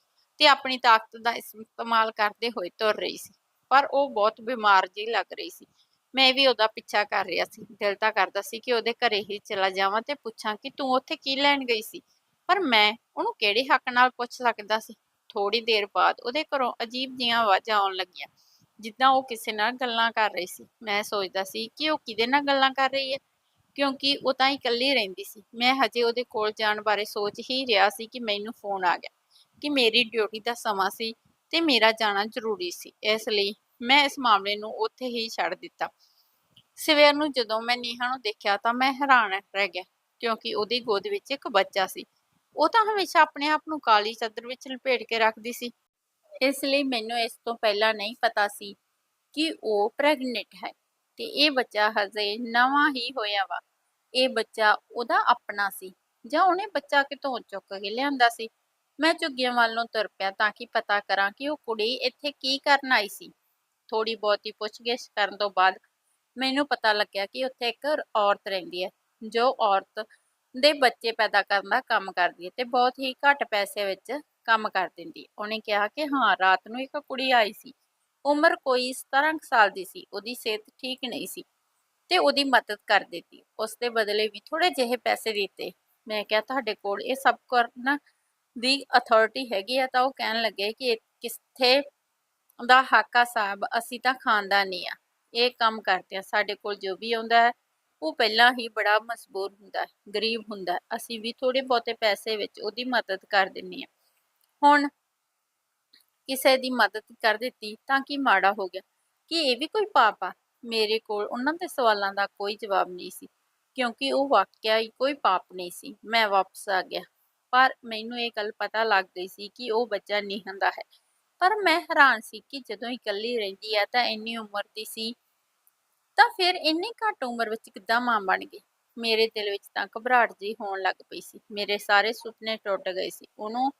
ਤੇ ਆਪਣੀ ਤਾਕਤ ਦਾ ਇਸਤੇਮਾਲ ਕਰਦੇ ਹੋਏ ਤੁਰ ਰਹੀ ਸੀ, ਪਰ ਉਹ ਬਹੁਤ ਬਿਮਾਰ ਜਿਹੀ ਲੱਗ ਰਹੀ ਸੀ। ਮੈਂ ਵੀ ਉਹਦਾ ਪਿੱਛਾ ਕਰ ਰਿਹਾ ਸੀ, ਦਿਲ ਤਾਂ ਕਰਦਾ ਸੀ ਕਿ ਉਹਦੇ ਘਰੇ ਹੀ ਚਲਾ ਜਾਵਾਂ ਤੇ ਪੁੱਛਾਂ ਕਿ ਤੂੰ ਉੱਥੇ ਕੀ ਲੈਣ ਗਈ ਸੀ? ਪਰ ਮੈਂ ਉਹਨੂੰ ਕਿਹੜੇ ਹੱਕ ਨਾਲ ਪੁੱਛ ਸਕਦਾ ਸੀ? ਥੋੜੀ ਦੇਰ ਬਾਅਦ ਉਹਦੇ ਘਰੋਂ ਅਜੀਬ ਜੀਆਂ ਆਵਾਜ਼ਾਂ ਆਉਣ ਲੱਗੀਆਂ, ਜਿੱਦਾਂ ਉਹ ਕਿਸੇ ਨਾਲ ਗੱਲਾਂ ਕਰ ਰਹੀ ਸੀ। ਮੈਂ ਸੋਚਦਾ ਸੀ ਕਿ ਉਹ ਕਿਹਦੇ ਨਾਲ ਗੱਲਾਂ ਕਰ ਰਹੀ ਹੈ? ਕਿਉਂਕਿ ਉਹ ਤਾਂ ਇਕੱਲੀ ਰਹਿੰਦੀ ਸੀ। ਮੈਂ ਹਜੇ ਉਹਦੇ ਕੋਲ ਜਾਣ ਬਾਰੇ ਸੋਚ ਹੀ ਰਿਹਾ ਸੀ ਕਿ ਮੈਨੂੰ ਫੋਨ ਆ ਗਿਆ ਕਿ ਮੇਰੀ ਡਿਊਟੀ ਦਾ ਸਮਾਂ ਸੀ ਤੇ ਮੇਰਾ ਜਾਣਾ ਜ਼ਰੂਰੀ ਸੀ। ਇਸ ਲਈ ਮੈਂ ਇਸ ਮਾਮਲੇ ਨੂੰ ਉੱਥੇ ਹੀ ਛੱਡ ਦਿੱਤਾ। ਸਵੇਰ ਨੂੰ ਜਦੋਂ ਮੈਂ ਨੀਹਾ ਨੂੰ ਦੇਖਿਆ ਤਾਂ ਮੈਂ ਹੈਰਾਨ ਰਹਿ ਗਿਆ ਕਿਉਂਕਿ ਉਹਦੀ ਗੋਦ ਵਿੱਚ ਇੱਕ ਬੱਚਾ ਸੀ। ਉਹ ਤਾਂ ਹਮੇਸ਼ਾ ਆਪਣੇ ਆਪ ਨੂੰ ਕਾਲੀ ਚਾਦਰ ਵਿੱਚ ਲਪੇਟ ਕੇ ਰੱਖਦੀ ਸੀ। ਇਸ ਲਈ ਮੈਨੂੰ ਇਸ ਤੋਂ ਪਹਿਲਾਂ ਨਹੀਂ ਪਤਾ ਸੀ ਕਿ ਉਹ ਪ੍ਰੈਗਨੈਂਟ ਹੈ। ਤੇ ਇਹ ਬੱਚਾ ਹਜੇ ਨਵਾਂ ਹੀ ਹੋਇਆ ਵਾ। ਇਹ ਬੱਚਾ ਉਹਦਾ ਆਪਣਾ ਸੀ ਜਾਂ ਉਹਨੇ ਬੱਚਾ ਕਿਤੋਂ ਚੁੱਕ ਕੇ ਲਿਆਂਦਾ ਸੀ? ਮੈਂ ਝੁੱਗੀਆਂ ਵੱਲ ਨੂੰ ਤੁਰ ਪਿਆ ਤਾਂ ਕਿ ਪਤਾ ਕਰਾਂ ਕਿ ਉਹ ਕੁੜੀ ਇੱਥੇ ਕੀ ਕਰਨ ਆਈ ਸੀ। ਥੋੜੀ ਬਹੁਤੀ ਪੁੱਛਗਿੱਛ ਕਰਨ ਤੋਂ ਬਾਅਦ ਮੈਨੂੰ ਪਤਾ ਲੱਗਿਆ ਕਿ ਉੱਥੇ ਇੱਕ ਔਰਤ ਰਹਿੰਦੀ ਹੈ, ਜੋ ਔਰਤ ਦੇ ਬੱਚੇ ਪੈਦਾ ਕਰਨ ਦਾ ਕੰਮ ਕਰਦੀ ਹੈ ਤੇ ਬਹੁਤ ਹੀ ਘੱਟ ਪੈਸੇ ਵਿੱਚ ਕੰਮ ਕਰ ਦਿੰਦੀ ਉਹਨੇ ਕਿਹਾ ਕਿ ਹਾਂ, ਰਾਤ ਨੂੰ ਇੱਕ ਕੁੜੀ ਆਈ ਸੀ। ਉਮਰ ਕੋਈ 17 ਸਾਲ ਦੀ ਸੀ, ਉਹਦੀ ਸਿਹਤ ਠੀਕ ਨਹੀਂ ਸੀ ਤੇ ਉਹਦੀ ਮਦਦ ਕਰ ਦਿੱਤੀ। ਉਸ ਦੇ ਬਦਲੇ ਵੀ ਥੋੜੇ ਜਿਹੇ ਪੈਸੇ ਦਿੱਤੇ। ਮੈਂ ਕਿਹਾ, ਤੁਹਾਡੇ ਕੋਲ ਇਹ ਸਭ ਕਰਨ ਦੀ ਅਥਾਰਟੀ ਹੈਗੀ ਆ ਤਾਂ ਉਹ ਕਹਿਣ ਲੱਗੇ ਕਿ ਕਿੱਥੇ ਦਾ ਹਾਕਾ ਸਾਹਿਬ, ਅਸੀਂ ਤਾਂ ਖਾਨਦਾਨੀ ਆ। ਇਹ ਕੰਮ ਕਰਦੇ ਆ, ਸਾਡੇ ਕੋਲ ਜੋ ਵੀ ਆਉਂਦਾ ਹੈ, ਉਹ ਪਹਿਲਾਂ ਹੀ ਬੜਾ ਮਜਬੂਰ ਹੁੰਦਾ ਹੈ, ਗਰੀਬ ਹੁੰਦਾ ਹੈ। ਅਸੀਂ ਵੀ ਥੋੜੇ ਬਹੁਤੇ ਪੈਸੇ ਵਿੱਚ ਉਹਦੀ ਮਦਦ ਕਰ ਦਿੰਨੇ ਆ ਹੁਣ ਕਿਸੇ ਦੀ ਮਦਦ ਕਰ ਦਿੱਤੀ ਤਾਂ ਕੀ ਮਾੜਾ ਹੋ ਗਿਆ। ਕਿ ਇਹ ਵੀ ਕੋਈ ਪਾਪ ਆ? ਮੇਰੇ ਕੋਲ ਉਹਨਾਂ ਦੇ ਸਵਾਲਾਂ ਦਾ ਕੋਈ ਜਵਾਬ ਨਹੀਂ ਸੀ, ਕਿਉਂਕਿ ਉਹ ਵਾਕਿਆ ਹੀ ਕੋਈ ਪਾਪ ਨਹੀਂ ਸੀ। ਮੈਂ ਵਾਪਸ ਆ ਗਿਆ। ਪਰ ਮੈਨੂੰ ਇਹ ਗੱਲ ਪਤਾ ਲੱਗ ਗਈ ਸੀ ਕਿ ਉਹ ਬੱਚਾ ਨਿਹਨ ਹੈ। ਪਰ ਮੈਂ ਹੈਰਾਨ ਸੀ ਕਿ ਜਦੋਂ ਇਕੱਲੀ ਰਹਿੰਦੀ ਹੈ ਤਾਂ ਇੰਨੀ ਉਮਰ ਦੀ ਸੀ, ਤਾਂ ਫਿਰ ਇੰਨੀ ਘੱਟ ਉਮਰ ਵਿੱਚ ਕਿੱਦਾਂ ਮਾਂ ਬਣ ਗਈ? ਮੇਰੇ ਦਿਲ ਵਿੱਚ ਤਾਂ ਘਬਰਾਹਟ ਜਿਹੀ ਹੋਣ ਲੱਗ ਪਈ ਸੀ। ਮੇਰੇ ਸਾਰੇ ਸੁਪਨੇ ਟੁੱਟ ਗਏ ਸੀ। ਉਹਨੂੰ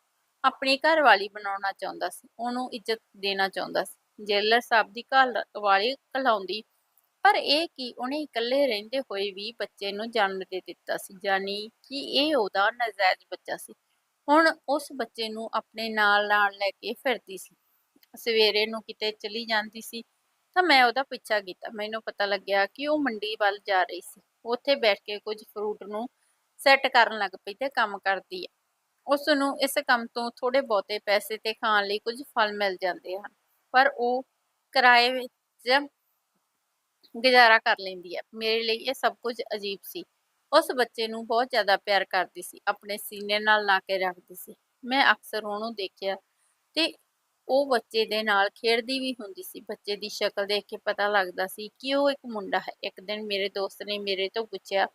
ਆਪਣੀ ਘਰ ਵਾਲੀ ਬਣਾਉਣਾ ਚਾਹੁੰਦਾ ਸੀ, ਉਹਨੂੰ ਇੱਜ਼ਤ ਦੇਣਾ ਚਾਹੁੰਦਾ ਸੀ। ਜੇਲਰ ਸਾਹਿਬ ਦੀ ਘਰ ਵਾਲੀ ਕਲਾਉਂਦੀ ਪਰ ਇਹ ਕਿ ਉਹਨੇ ਇਕੱਲੇ ਰਹਿੰਦੇ ਹੋਏ ਵੀ ਬੱਚੇ ਨੂੰ ਜਨਮ ਦੇ ਦਿੱਤਾ ਸੀ ਜਾਨੀ ਕਿ ਇਹ ਉਹਦਾ ਨਜ਼ਾਇਜ਼ ਬੱਚਾ ਸੀ। ਹੁਣ ਉਸ ਬੱਚੇ ਨੂੰ ਆਪਣੇ ਨਾਲ ਨਾਲ ਲੈ ਕੇ ਫਿਰਦੀ ਸੀ। ਸਵੇਰੇ ਨੂੰ ਕਿਤੇ ਚਲੀ ਜਾਂਦੀ ਸੀ, ਤਾਂ ਮੈਂ ਉਹਦਾ ਪਿੱਛਾ ਕੀਤਾ। ਮੈਨੂੰ ਪਤਾ ਲੱਗਿਆ ਕਿ ਉਹ ਮੰਡੀ ਵੱਲ ਜਾ ਰਹੀ ਸੀ। ਉੱਥੇ ਬੈਠ ਕੇ ਕੁਝ ਫਰੂਟ ਨੂੰ ਸੈੱਟ ਕਰਨ ਲੱਗ ਪਈ ਤੇ ਕੰਮ ਕਰਦੀ ਹੈ ਉਸ ਨੂੰ ਇਸ ਕੰਮ ਤੋਂ ਥੋੜੇ ਬਹੁਤੇ ਪੈਸੇ ਤੇ ਖਾਣ ਲਈ ਕੁਝ ਫਲ ਮਿਲ ਜਾਂਦੇ ਹਨ, ਪਰ ਉਹ ਕਿਰਾਏ ਵਿੱਚ ਗੁਜ਼ਾਰਾ ਕਰ ਲੈਂਦੀ ਹੈ। ਮੇਰੇ ਲਈ ਇਹ ਸਭ ਕੁਝ ਅਜੀਬ ਸੀ। ਉਸ ਬੱਚੇ ਨੂੰ ਬਹੁਤ ਜ਼ਿਆਦਾ ਪਿਆਰ ਕਰਦੀ ਸੀ, ਆਪਣੇ ਸੀਨੇ ਨਾਲ ਲਾ ਕੇ ਰੱਖਦੀ ਸੀ। ਮੈਂ ਅਕਸਰ ਉਹਨੂੰ ਦੇਖਿਆ ਤੇ ਉਹ ਬੱਚੇ ਦੇ ਨਾਲ ਖੇਡਦੀ ਵੀ ਹੁੰਦੀ ਸੀ। ਬੱਚੇ ਦੀ ਸ਼ਕਲ ਦੇਖ ਕੇ ਪਤਾ ਲੱਗਦਾ ਸੀ ਕਿ ਉਹ ਇੱਕ ਮੁੰਡਾ ਹੈ। ਇੱਕ ਦਿਨ ਮੇਰੇ ਦੋਸਤ ਨੇ ਮੇਰੇ ਤੋਂ ਪੁੱਛਿਆ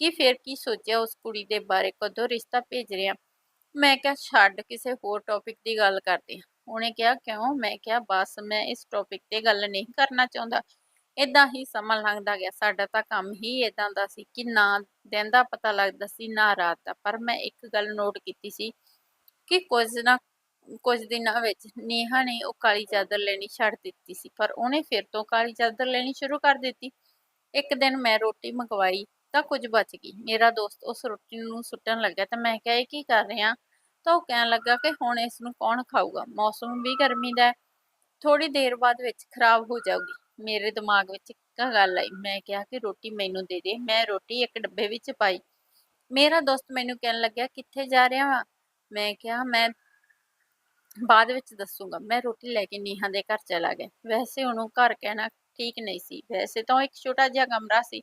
ਕਿ ਫਿਰ ਕੀ ਸੋਚਿਆ? ਉਸ ਕੁੜੀ ਦੇ ਬਾਰੇ ਕਦੋਂ ਰਿਸ਼ਤਾ ਭੇਜ ਰਿਹਾ? ਮੈਂ ਕਿਹਾ, ਛੱਡ ਕਿਸੇ ਹੋਰ ਟੌਪਿਕ ਦੀ ਗੱਲ ਕਰਦੇ ਹਾਂ। ਉਹਨੇ ਕਿਹਾ, ਕਿਉਂ? ਮੈਂ ਕਿਹਾ, ਬਸ, ਮੈਂ ਇਸ ਟੌਪਿਕ ਤੇ ਗੱਲ ਨਹੀਂ ਕਰਨਾ ਚਾਹੁੰਦਾ। ਇਦਾਂ ਹੀ ਸਮਾਂ ਲੰਘਦਾ ਗਿਆ। ਸਾਡਾ ਤਾਂ ਕੰਮ ਹੀ ਇਦਾਂ ਦਾ ਸੀ ਕਿ ਨਾ ਦਿਨ ਦਾ ਪਤਾ ਲੱਗਦਾ ਸੀ, ਨਾ ਰਾਤ ਦਾ। ਪਰ ਮੈਂ ਇੱਕ ਗੱਲ ਨੋਟ ਕੀਤੀ ਸੀ ਕਿ ਕੁਝ ਨਾ, ਕੁਝ ਦਿਨਾਂ ਵਿੱਚ ਨੇਹਾ ਨੇ ਉਹ ਕਾਲੀ ਚਾਦਰ ਲੈਣੀ ਛੱਡ ਦਿੱਤੀ ਸੀ। ਪਰ ਉਹਨੇ ਫਿਰ ਤੋਂ ਕਾਲੀ ਚਾਦਰ ਲੈਣੀ ਸ਼ੁਰੂ ਕਰ ਦਿੱਤੀ। ਇੱਕ ਦਿਨ ਮੈਂ ਰੋਟੀ ਮੰਗਵਾਈ ਤਾਂ ਕੁਝ ਬਚ ਗਈ। ਮੇਰਾ ਦੋਸਤ ਉਸ ਰੋਟੀ ਨੂੰ ਸੁੱਟਣ ਲੱਗਾ ਤਾਂ ਮੈਂ ਕਿਹਾ, ਇਹ ਕੀ ਕਰ ਰਿਹਾ? ਤਾਂ ਉਹ ਕਹਿਣ ਲੱਗਾ ਕਿ ਹੁਣ ਇਸ ਨੂੰ ਕੌਣ ਖਾਊਗਾ? ਮੌਸਮ ਵੀ ਗਰਮੀ ਦਾ ਹੈ। ਥੋੜੀ ਦੇਰ ਬਾਅਦ ਵਿੱਚ ਖਰਾਬ ਹੋ ਜਾਊਗੀ। ਮੇਰੇ ਦਿਮਾਗ ਵਿੱਚ ਇੱਕ ਗੱਲ ਆਈ। ਮੈਂ ਕਿਹਾ ਕਿ ਰੋਟੀ ਮੈਨੂੰ ਦੇ ਦੇ। ਮੈਂ ਰੋਟੀ ਇੱਕ ਡੱਬੇ ਵਿੱਚ ਪਾਈ। ਮੇਰਾ ਦੋਸਤ ਮੈਨੂੰ ਕਹਿਣ ਲੱਗਿਆ, ਕਿੱਥੇ ਜਾ ਰਿਹਾ ਵਾ? ਮੈਂ ਕਿਹਾ, ਮੈਂ ਬਾਅਦ ਵਿੱਚ ਦੱਸੂਗਾ। ਮੈਂ ਰੋਟੀ ਲੈ ਕੇ ਨੀਹਾਂ ਦੇ ਘਰ ਚਲਾ ਗਿਆ। ਵੈਸੇ ਉਹਨੂੰ ਘਰ ਕਹਿਣਾ ਠੀਕ ਨਹੀਂ ਸੀ। ਵੈਸੇ ਤਾਂ ਉਹ ਇੱਕ ਛੋਟਾ ਜਿਹਾ ਕਮਰਾ ਸੀ।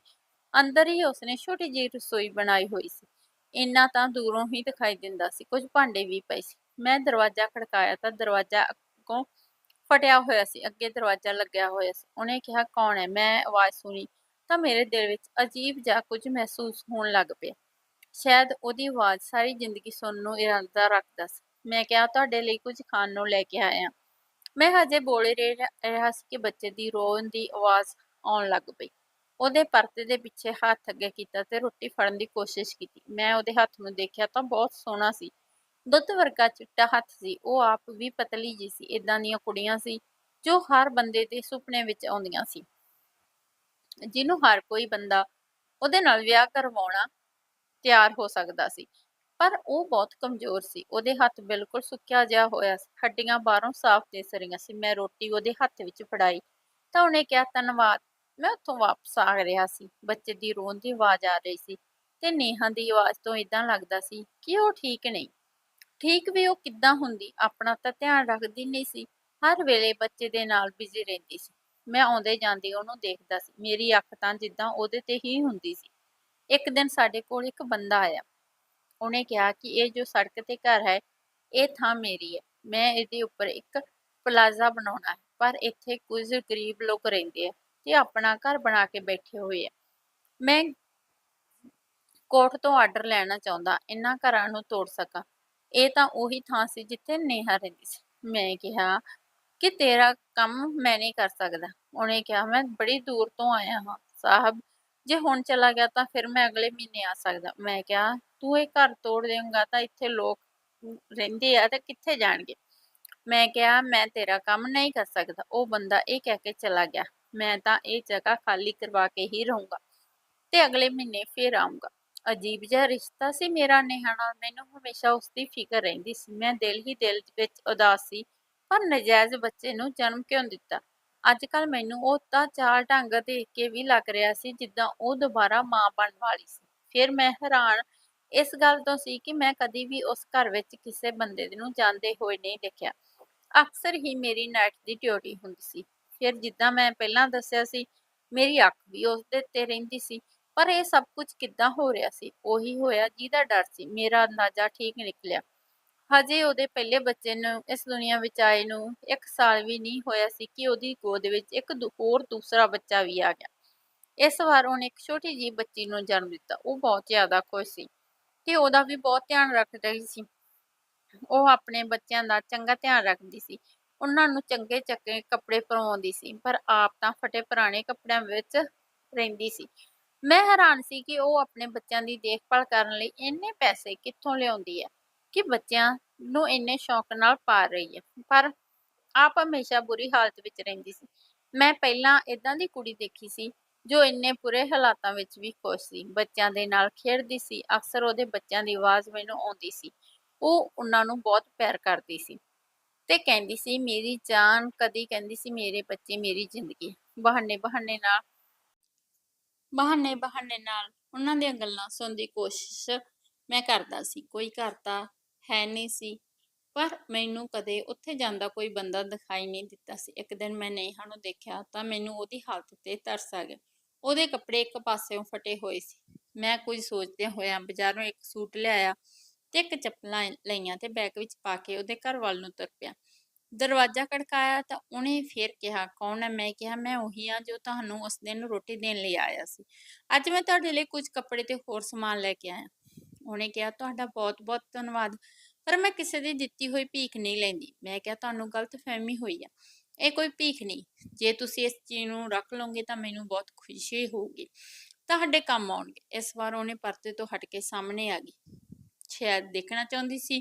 ਅੰਦਰ ਹੀ ਉਸਨੇ ਛੋਟੀ ਜਿਹੀ ਰਸੋਈ ਬਣਾਈ ਹੋਈ ਸੀ। ਇੰਨਾ ਤਾਂ ਦੂਰੋਂ ਹੀ ਦਿਖਾਈ ਦਿੰਦਾ ਸੀ, ਕੁਝ ਭਾਂਡੇ ਵੀ ਪਏ ਸੀ। ਮੈਂ ਦਰਵਾਜ਼ਾ ਖੜਕਾਇਆ ਤਾਂ ਦਰਵਾਜ਼ਾ ਅੱਗੋਂ ਫਟਿਆ ਹੋਇਆ ਸੀ, ਅੱਗੇ ਦਰਵਾਜ਼ਾ ਲੱਗਿਆ ਹੋਇਆ ਸੀ। ਉਹਨੇ ਕਿਹਾ, ਕੌਣ ਹੈ? ਮੈਂ ਆਵਾਜ਼ ਸੁਣੀ ਤਾਂ ਮੇਰੇ ਦਿਲ ਵਿੱਚ ਅਜੀਬ ਜਿਹਾ ਕੁਝ ਮਹਿਸੂਸ ਹੋਣ ਲੱਗ ਪਿਆ। ਸ਼ਾਇਦ ਉਹਦੀ ਆਵਾਜ਼ ਸਾਰੀ ਜ਼ਿੰਦਗੀ ਸੁਣਨ ਨੂੰ ਇਰਾਦਾ ਰੱਖਦਾ ਸੀ। ਮੈਂ ਕਿਹਾ, ਤੁਹਾਡੇ ਲਈ ਕੁਝ ਖਾਣ ਨੂੰ ਲੈ ਕੇ ਆਇਆ ਮੈਂ ਹਜੇ ਬੋਲੇ ਰਿਹਾ ਸੀ ਕਿ ਬੱਚੇ ਦੀ ਰੋਣ ਦੀ ਆਵਾਜ਼ ਆਉਣ ਲੱਗ ਪਈ। ਉਹਦੇ ਪਰਤੇ ਦੇ ਪਿੱਛੇ ਹੱਥ ਅੱਗੇ ਕੀਤਾ ਤੇ ਰੋਟੀ ਫੜਨ ਦੀ ਕੋਸ਼ਿਸ਼ ਕੀਤੀ। ਮੈਂ ਉਹਦੇ ਹੱਥ ਨੂੰ ਦੇਖਿਆ ਤਾਂ ਬਹੁਤ ਸੋਹਣਾ ਸੀ। ਦੁੱਧ ਵਰਗਾ ਚਿੱਟਾ ਹੱਥ ਸੀ। ਉਹ ਆਪ ਵੀ ਪਤਲੀ ਜੀ ਸੀ। ਇਦਾਂ ਦੀਆਂ ਕੁੜੀਆਂ ਸੀ ਜੋ ਹਰ ਬੰਦੇ ਦੇ ਸੁਪਨੇ ਵਿੱਚ ਆਉਂਦੀਆਂ ਸੀ। ਜਿਹਨੂੰ ਹਰ ਕੋਈ ਬੰਦਾ ਉਹਦੇ ਨਾਲ ਵਿਆਹ ਕਰਵਾਉਣਾ ਤਿਆਰ ਹੋ ਸਕਦਾ ਸੀ। ਪਰ ਉਹ ਬਹੁਤ ਕਮਜ਼ੋਰ ਸੀ। ਉਹਦੇ ਹੱਥ ਬਿਲਕੁਲ ਸੁੱਕਿਆ ਜਿਹਾ ਹੋਇਆ ਸੀ। ਹੱਡੀਆਂ ਬਾਹਰੋਂ ਸਾਫ਼ ਦਿਸ ਰਹੀਆਂ ਸੀ। ਮੈਂ ਰੋਟੀ ਉਹਦੇ ਹੱਥ ਵਿੱਚ ਫੜਾਈ ਤਾਂ ਉਹਨੇ ਕਿਹਾ, ਧੰਨਵਾਦ। ਮੈਂ ਉੱਥੋਂ ਵਾਪਸ ਆ ਰਿਹਾ ਸੀ, ਬੱਚੇ ਦੀ ਰੋਣ ਦੀ ਆਵਾਜ਼ ਆ ਰਹੀ ਸੀ ਤੇ ਨੇਹਾ ਦੀ ਆਵਾਜ਼ ਤੋਂ ਇਦਾਂ ਲੱਗਦਾ ਸੀ ਕਿ ਉਹ ਠੀਕ ਨਹੀਂ। ਠੀਕ ਵੀ ਉਹ ਕਿੱਦਾਂ ਹੁੰਦੀ, ਆਪਣਾ ਤਾਂ ਧਿਆਨ ਰੱਖਦੀ ਨਹੀਂ ਸੀ, ਹਰ ਵੇਲੇ ਬੱਚੇ ਦੇ ਨਾਲ ਬਿਜ਼ੀ ਰਹਿੰਦੀ ਸੀ। ਮੈਂ ਆਉਂਦੇ ਜਾਂਦੇ ਉਹਨੂੰ ਦੇਖਦਾ ਸੀ, ਮੇਰੀ ਅੱਖ ਤਾਂ ਜਿੱਦਾਂ ਉਹਦੇ ਤੇ ਹੀ ਹੁੰਦੀ ਸੀ। ਇੱਕ ਦਿਨ ਸਾਡੇ ਕੋਲ ਇੱਕ ਬੰਦਾ ਆਇਆ। ਉਹਨੇ ਕਿਹਾ ਕਿ ਇਹ ਜੋ ਸੜਕ ਤੇ ਘਰ ਹੈ, ਇਹ ਥਾਂ ਮੇਰੀ ਹੈ। ਮੈਂ ਇਹਦੇ ਉੱਪਰ ਇੱਕ ਪਲਾਜ਼ਾ ਬਣਾਉਣਾ ਹੈ, ਪਰ ਇੱਥੇ ਕੁਝ ਗਰੀਬ ਲੋਕ ਰਹਿੰਦੇ ਆ। ਤੇ ਆਪਣਾ ਘਰ ਬਣਾ ਕੇ ਬੈਠੇ ਹੋਏ ਆ। ਮੈਂ ਕੋਰਟ ਤੋਂ ਆਰਡਰ ਲੈਣਾ ਚਾਹੁੰਦਾ, ਇਹਨਾਂ ਘਰਾਂ ਨੂੰ ਤੋੜ ਸਕਾਂ। ਇਹ ਤਾਂ ਉਹੀ ਥਾਂ ਸੀ ਜਿੱਥੇ ਨੇਹਾ ਰਹਿੰਦੀ ਸੀ। ਮੈਂ ਕਿਹਾ ਕਿ ਤੇਰਾ ਕੰਮ ਮੈਂ ਨਹੀਂ ਕਰ ਸਕਦਾ। ਉਹਨੇ ਕਿਹਾ, ਮੈਂ ਬੜੀ ਦੂਰ ਤੋਂ ਆਇਆ ਹਾਂ, ਸਾਹਿਬ। ਜੇ ਹੁਣ ਚਲਾ ਗਿਆ ਤਾਂ ਫਿਰ ਮੈਂ ਅਗਲੇ ਮਹੀਨੇ ਆ ਸਕਦਾ। ਮੈਂ ਕਿਹਾ, ਤੂੰ ਇਹ ਘਰ ਤੋੜ ਦੇਂਗਾ ਤਾਂ ਇੱਥੇ ਲੋਕ ਰਹਿੰਦੇ ਆ ਤੇ ਕਿੱਥੇ ਜਾਣਗੇ? ਮੈਂ ਕਿਹਾ, ਮੈਂ ਤੇਰਾ ਕੰਮ ਨਹੀਂ ਕਰ ਸਕਦਾ। ਉਹ ਬੰਦਾ ਇਹ ਕਹਿ ਕੇ ਚਲਾ ਗਿਆ। ਮੈਂ ਤਾਂ ਇਹ ਜਗ੍ਹਾ ਖਾਲੀ ਕਰਵਾ ਕੇ ਹੀ ਰਹੂੰਗਾ ਤੇ ਅਗਲੇ ਮਹੀਨੇ ਫੇਰ ਆਉਂਗਾ ਅਜੀਬ ਜਿਹਾ ਰਿਸ਼ਤਾ ਸੀ ਮੇਰਾ ਨੇਹਾ ਨਾਲ, ਮੈਨੂੰ ਹਮੇਸ਼ਾ ਉਸ ਦੀ ਫਿਕਰ ਰਹਿੰਦੀ ਸੀ। ਮੈਂ ਦਿਲ ਹੀ ਦਿਲ ਵਿੱਚ ਉਦਾਸ ਸੀ, ਪਰ ਨਜਾਇਜ਼ ਬੱਚੇ ਨੂੰ ਜਨਮ ਕਿਉਂ ਦਿੱਤਾ? ਅੱਜ ਕੱਲ ਮੈਨੂੰ ਉਹ ਤਾਂ ਚਾਲ ਢੰਗ ਦੇਖ ਕੇ ਵੀ ਲੱਗ ਰਿਹਾ ਸੀ, ਜਿੱਦਾਂ ਉਹ ਦੁਬਾਰਾ ਮਾਂ ਬਣਨ ਵਾਲੀ ਸੀ। ਫਿਰ ਮੈਂ ਹੈਰਾਨ ਇਸ ਗੱਲ ਤੋਂ ਸੀ ਕਿ ਮੈਂ ਕਦੀ ਵੀ ਉਸ ਘਰ ਵਿੱਚ ਕਿਸੇ ਬੰਦੇ ਨੂੰ ਜਾਂਦੇ ਹੋਏ ਨਹੀਂ ਦੇਖਿਆ। ਅਕਸਰ ਹੀ ਮੇਰੀ ਨਾਈਟ ਦੀ ਡਿਊਟੀ ਹੁੰਦੀ ਸੀ। ਫਿਰ ਜਿੱਦਾਂ ਮੈਂ ਪਹਿਲਾਂ ਦੱਸਿਆ ਸੀ, ਮੇਰੀ ਅੱਖ ਵੀ ਉਸ ਦੇ ਤੇ ਰਹਿੰਦੀ ਸੀ, ਪਰ ਇਹ ਸਭ ਕੁਝ ਕਿੱਦਾਂ ਹੋ ਰਿਹਾ ਸੀ? ਉਹੀ ਹੋਇਆ ਜਿਹਦਾ ਡਰ ਸੀ, ਮੇਰਾ ਅੰਦਾਜ਼ਾ ਠੀਕ ਨਿਕਲਿਆ। ਹਜੇ ਉਹਦੇ ਪਹਿਲੇ ਬੱਚੇ ਨੂੰ ਇਸ ਦੁਨੀਆ ਵਿੱਚ ਆਏ ਨੂੰ ਇੱਕ ਸਾਲ ਵੀ ਨਹੀਂ ਹੋਇਆ ਸੀ ਕਿ ਉਹਦੀ ਗੋਦ ਵਿੱਚ ਇੱਕ ਹੋਰ ਦੂਸਰਾ ਬੱਚਾ ਵੀ ਆ ਗਿਆ। ਇਸ ਵਾਰ ਉਹਨੇ ਇੱਕ ਛੋਟੀ ਜੀ ਬੱਚੀ ਨੂੰ ਜਨਮ ਦਿੱਤਾ, ਉਹ ਬਹੁਤ ਜ਼ਿਆਦਾ ਖੁਸ਼ ਸੀ ਤੇ ਉਹਦਾ ਵੀ ਬਹੁਤ ਧਿਆਨ ਰੱਖ ਰਹੀ ਸੀ। ਉਹ ਆਪਣੇ ਬੱਚਿਆਂ ਦਾ ਚੰਗਾ ਧਿਆਨ ਰੱਖਦੀ ਸੀ। ਉਹਨਾਂ ਨੂੰ ਚੰਗੇ ਚੱਕੇ ਕੱਪੜੇ ਪਰਵਾਉਂਦੀ ਸੀ, ਪਰ ਆਪ ਤਾਂ ਫਟੇ ਪੁਰਾਣੇ ਕੱਪੜਿਆਂ ਵਿੱਚ ਰਹਿੰਦੀ ਸੀ। ਮੈਂ ਹੈਰਾਨ ਸੀ ਕਿ ਉਹ ਆਪਣੇ ਬੱਚਿਆਂ ਦੀ ਦੇਖਭਾਲ ਕਰਨ ਲਈ ਇੰਨੇ ਪੈਸੇ ਕਿੱਥੋਂ ਲਿਆਉਂਦੀ ਹੈ ਕਿ ਬੱਚਿਆਂ ਨੂੰ ਇੰਨੇ ਸ਼ੌਕ ਨਾਲ ਪਾਲ ਰਹੀ ਹੈ। ਪਰ ਆਪ ਹਮੇਸ਼ਾ ਬੁਰੀ ਹਾਲਤ ਵਿੱਚ ਰਹਿੰਦੀ ਸੀ। ਮੈਂ ਪਹਿਲਾਂ ਇਦਾਂ ਦੀ ਕੁੜੀ ਦੇਖੀ ਸੀ ਜੋ ਇੰਨੇ ਬੁਰੇ ਹਾਲਾਤਾਂ ਵਿੱਚ ਵੀ ਖੁਸ਼ ਸੀ। ਬੱਚਿਆਂ ਦੇ ਨਾਲ ਖੇਡਦੀ ਸੀ, ਅਕਸਰ ਉਹਦੇ ਬੱਚਿਆਂ ਦੀ ਆਵਾਜ਼ ਮੈਨੂੰ ਆਉਂਦੀ ਸੀ। ਉਹ ਉਹਨਾਂ ਨੂੰ ਬਹੁਤ ਪਿਆਰ ਕਰਦੀ ਸੀ। ਤੇ ਕਹਿੰਦੀ ਸੀ, ਮੇਰੀ ਜਾਨ ਕਦੀ ਕਹਿੰਦੀ ਸੀ, ਮੇਰੇ ਬੱਚੇ ਮੇਰੀ ਜ਼ਿੰਦਗੀ। ਬਹਾਨੇ ਬਹਾਨੇ ਨਾਲ। ਬਹਾਨੇ ਬਹਾਨੇ ਨਾਲ ਉਹਨਾਂ ਦੀਆਂ ਗੱਲਾਂ ਸੁਣਨ ਦੀ ਕੋਸ਼ਿਸ਼ ਮੈਂ ਕਰਦਾ ਸੀ। ਕੋਈ ਘਰ ਤਾਂ ਹੈ ਨਹੀਂ ਸੀ, ਪਰ ਮੈਨੂੰ ਕਦੇ ਉੱਥੇ ਜਾਂਦਾ ਕੋਈ ਬੰਦਾ ਦਿਖਾਈ ਨਹੀਂ ਦਿੱਤਾ ਸੀ। ਇੱਕ ਦਿਨ ਮੈਂ ਨੇਹਾ ਨੂੰ ਦੇਖਿਆ ਤਾਂ ਮੈਨੂੰ ਉਹਦੀ ਹਾਲਤ ਤੇ ਤਰਸ ਆ ਗਿਆ। ਉਹਦੇ ਕੱਪੜੇ ਇੱਕ ਪਾਸਿਓਂ ਫਟੇ ਹੋਏ ਸੀ। ਮੈਂ ਕੁਝ ਸੋਚਦਿਆਂ ਹੋਇਆ ਬਾਜ਼ਾਰੋਂ ਇੱਕ ਸੂਟ ਲਿਆਇਆ। ਤੇ ਇੱਕ ਚੱਪਲਾਂ ਲਈਆਂ ਤੇ ਬੈਗ ਵਿੱਚ ਪਾ ਕੇ ਉਹਦੇ ਘਰ ਵੱਲ ਨੂੰ ਤੁਰ ਪਿਆ। ਦਰਵਾਜ਼ਾ ਖੜਕਾਇਆ ਤਾਂ ਉਹਨੇ ਫੇਰ ਕਿਹਾ, ਕੌਣ ਹੈ? ਮੈਂ ਕਿਹਾ, ਮੈਂ ਉਹੀ ਆ ਜੋ ਤੁਹਾਨੂੰ ਉਸ ਦਿਨ ਰੋਟੀ ਦੇਣ ਲਈ ਆਇਆ ਸੀ। ਅੱਜ ਮੈਂ ਤੁਹਾਡੇ ਲਈ ਕੁਝ ਕੱਪੜੇ ਤੇ ਹੋਰ ਸਮਾਨ ਲੈ ਕੇ ਆਇਆ। ਉਹਨੇ ਕਿਹਾ, ਤੁਹਾਡਾ ਬਹੁਤ-ਬਹੁਤ ਧੰਨਵਾਦ, ਪਰ ਮੈਂ ਕਿਸੇ ਦੀ ਦਿੱਤੀ ਹੋਈ ਭੀਖ ਨਹੀਂ ਲੈਂਦੀ। ਮੈਂ ਕਿਹਾ, ਤੁਹਾਨੂੰ ਗਲਤਫਹਿਮੀ ਹੋਈ ਆ। ਇਹ ਕੋਈ ਭੀਖ ਨਹੀਂ। ਜੇ ਤੁਸੀਂ ਇਸ ਚੀਜ਼ ਨੂੰ ਰੱਖ ਲਓਗੇ ਤਾਂ ਮੈਨੂੰ ਬਹੁਤ ਖੁਸ਼ੀ ਹੋਊਗੀ। ਤੁਹਾਡੇ ਕੰਮ ਆਉਣਗੇ। ਇਸ ਵਾਰ ਉਹਨੇ ਪਰਤੇ ਤੋਂ ਹਟ ਕੇ ਸਾਹਮਣੇ ਆ ਗਈ। ਸ਼ਾਇਦ ਦੇਖਣਾ ਚਾਹੁੰਦੀ ਸੀ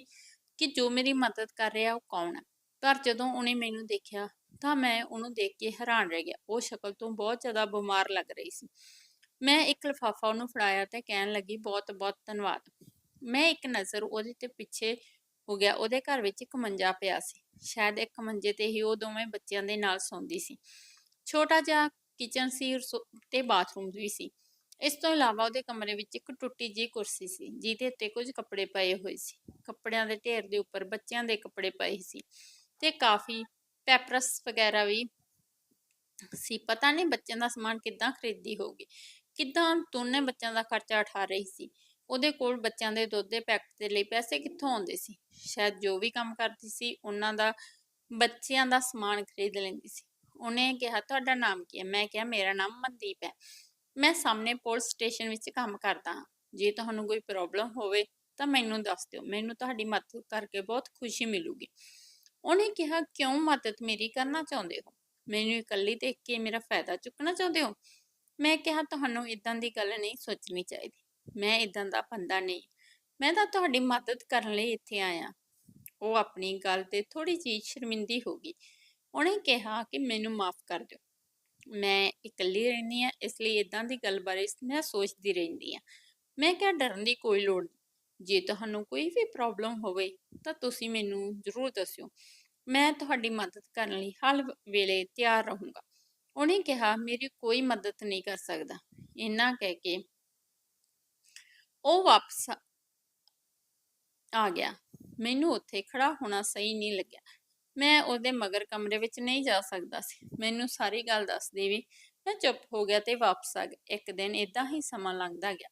ਕਿ ਜੋ ਮੇਰੀ ਮਦਦ ਕਰ ਰਿਹਾ ਉਹ ਕੌਣ ਹੈ ਪਰ ਜਦੋਂ ਉਹਨੇ ਮੈਨੂੰ ਦੇਖਿਆ ਤਾਂ ਮੈਂ ਉਹਨੂੰ ਦੇਖ ਕੇ ਹੈਰਾਨ ਰਹਿ ਗਿਆ। ਉਹ ਸ਼ਕਲ ਤੋਂ ਬਹੁਤ ਜ਼ਿਆਦਾ ਬਿਮਾਰ ਲੱਗ ਰਹੀ ਸੀ। ਮੈਂ ਇੱਕ ਲਿਫਾਫਾ ਉਹਨੂੰ ਫੜਾਇਆ ਤੇ ਕਹਿਣ ਲੱਗੀ, ਬਹੁਤ ਬਹੁਤ ਧੰਨਵਾਦ। ਮੈਂ ਇੱਕ ਨਜ਼ਰ ਉਹਦੇ ਤੇ ਪਿੱਛੇ ਹੋ ਗਿਆ। ਉਹਦੇ ਘਰ ਵਿੱਚ ਇੱਕ ਮੰਜਾ ਪਿਆ ਸੀ। ਸ਼ਾਇਦ ਇੱਕ ਮੰਜੇ ਤੇ ਹੀ ਉਹ ਦੋਵੇਂ ਬੱਚਿਆਂ ਦੇ ਨਾਲ ਸੌਂਦੀ ਸੀ। ਛੋਟਾ ਜਿਹਾ ਕਿਚਨ ਸੀ ਤੇ ਬਾਥਰੂਮ ਵੀ ਸੀ। ਇਸ ਤੋਂ ਇਲਾਵਾ ਉਹਦੇ ਕਮਰੇ ਵਿੱਚ ਇੱਕ ਟੁੱਟੀ ਜਿਹੀ ਕੁਰਸੀ ਸੀ, ਜਿਹਦੇ ਉੱਤੇ ਕੁਝ ਕੱਪੜੇ ਪਏ ਹੋਏ ਸੀ। ਕੱਪੜਿਆਂ ਦੇ ਢੇਰ ਦੇ ਉੱਪਰ ਬੱਚਿਆਂ ਦੇ ਕੱਪੜੇ ਪਏ ਸੀ ਤੇ ਕਾਫੀ ਪੈਪਰਸ ਵਗੈਰਾ ਵੀ ਸੀ। ਪਤਾ ਨਹੀਂ ਬੱਚਿਆਂ ਦਾ ਸਮਾਨ ਕਿੱਦਾਂ ਖਰੀਦਦੀ ਹੋਊਗੀ। ਕਿੱਦਾਂ ਦੋਨੇ ਬੱਚਿਆਂ ਦਾ ਖਰਚਾ ਉਠਾ ਰਹੀ ਸੀ। ਉਹਦੇ ਕੋਲ ਬੱਚਿਆਂ ਦੇ ਦੁੱਧ ਦੇ ਪੈਕਟ ਦੇ ਲਈ ਪੈਸੇ ਕਿੱਥੋਂ ਆਉਂਦੇ ਸੀ? ਸ਼ਾਇਦ ਜੋ ਵੀ ਕੰਮ ਕਰਦੀ ਸੀ, ਉਹਨਾਂ ਦਾ ਬੱਚਿਆਂ ਦਾ ਸਮਾਨ ਖਰੀਦ ਲੈਂਦੀ ਸੀ। ਉਹਨੇ ਕਿਹਾ, ਤੁਹਾਡਾ ਨਾਮ ਕੀ ਹੈ? ਮੈਂ ਕਿਹਾ, ਮੇਰਾ ਨਾਮ ਮਨਦੀਪ ਹੈ। ਮੈਂ ਸਾਹਮਣੇ ਪੁਲਿਸ ਸਟੇਸ਼ਨ ਵਿੱਚ ਕੰਮ ਕਰਦਾ ਹਾਂ। ਜੇ ਤੁਹਾਨੂੰ ਕੋਈ ਪ੍ਰੋਬਲਮ ਹੋਵੇ ਤਾਂ ਮੈਨੂੰ ਦੱਸ ਦਿਓ। ਮੈਨੂੰ ਤੁਹਾਡੀ ਮਦਦ ਕਰਕੇ ਬਹੁਤ ਖੁਸ਼ੀ ਮਿਲੂਗੀ। ਉਹਨੇ ਕਿਹਾ, ਕਿਉਂ ਮਦਦ ਮੇਰੀ ਕਰਨਾ ਚਾਹੁੰਦੇ ਹੋ? ਮੈਨੂੰ ਇਕੱਲੀ ਦੇਖ ਕੇ ਮੇਰਾ ਫਾਇਦਾ ਚੁੱਕਣਾ ਚਾਹੁੰਦੇ ਹੋ? ਮੈਂ ਕਿਹਾ, ਤੁਹਾਨੂੰ ਇਦਾਂ ਦੀ ਗੱਲ ਨਹੀਂ ਸੋਚਣੀ ਚਾਹੀਦੀ। ਮੈਂ ਇਦਾਂ ਦਾ ਬੰਦਾ ਨਹੀਂ ਮੈਂ ਤਾਂ ਤੁਹਾਡੀ ਮਦਦ ਕਰਨ ਲਈ ਇੱਥੇ ਆਇਆ ਉਹ ਆਪਣੀ ਗੱਲ ਤੇ ਥੋੜੀ ਜਿਹੀ ਸ਼ਰਮਿੰਦੀ ਹੋ ਗਈ। ਉਹਨੇ ਕਿਹਾ ਕਿ ਮੈਨੂੰ ਮਾਫ ਕਰ ਦਿਓ। ਮੈਂ ਇਕੱਲੀ ਰਹਿੰਦੀ ਆ ਇਸ ਲਈ ਇਦਾਂ ਦੀ ਗੱਲ ਬਾਰੇ ਮੈਂ ਸੋਚਦੀ ਰਹਿੰਦੀ ਆ ਮੈਂ ਕਿਹਾ ਡਰਨ ਦੀ ਕੋਈ ਲੋੜ ਜੇ ਤੁਹਾਨੂੰ ਕੋਈ ਵੀ ਪ੍ਰੋਬਲਮ ਹੋਵੇ ਤਾਂ ਤੁਸੀਂ ਮੈਨੂੰ ਜ਼ਰੂਰ ਦੱਸਿਓ। ਮੈਂ ਤੁਹਾਡੀ ਮਦਦ ਕਰਨ ਲਈ ਹਰ ਵੇਲੇ ਤਿਆਰ ਰਹੂੰਗਾ। ਉਹਨੇ ਕਿਹਾ, ਮੇਰੀ ਕੋਈ ਮਦਦ ਨਹੀਂ ਕਰ ਸਕਦਾ। ਇੰਨਾ ਕਹਿ ਕੇ ਉਹ ਵਾਪਸ ਆ ਗਿਆ। ਮੈਨੂੰ ਉੱਥੇ ਖੜਾ ਹੋਣਾ ਸਹੀ ਨਹੀਂ ਲੱਗਿਆ। ਮੈਂ ਉਹਦੇ ਮਗਰ ਕਮਰੇ ਵਿੱਚ ਨਹੀਂ ਜਾ ਸਕਦਾ ਸੀ। ਮੈਨੂੰ ਸਾਰੀ ਗੱਲ ਦੱਸ ਦੇਵੀ ਮੈਂ ਚੁੱਪ ਹੋ ਗਿਆ ਤੇ ਵਾਪਸ ਆ ਗਿਆ ਇੱਕ ਦਿਨ ਇਦਾਂ ਹੀ ਸਮਾਂ ਲੰਘਦਾ ਗਿਆ।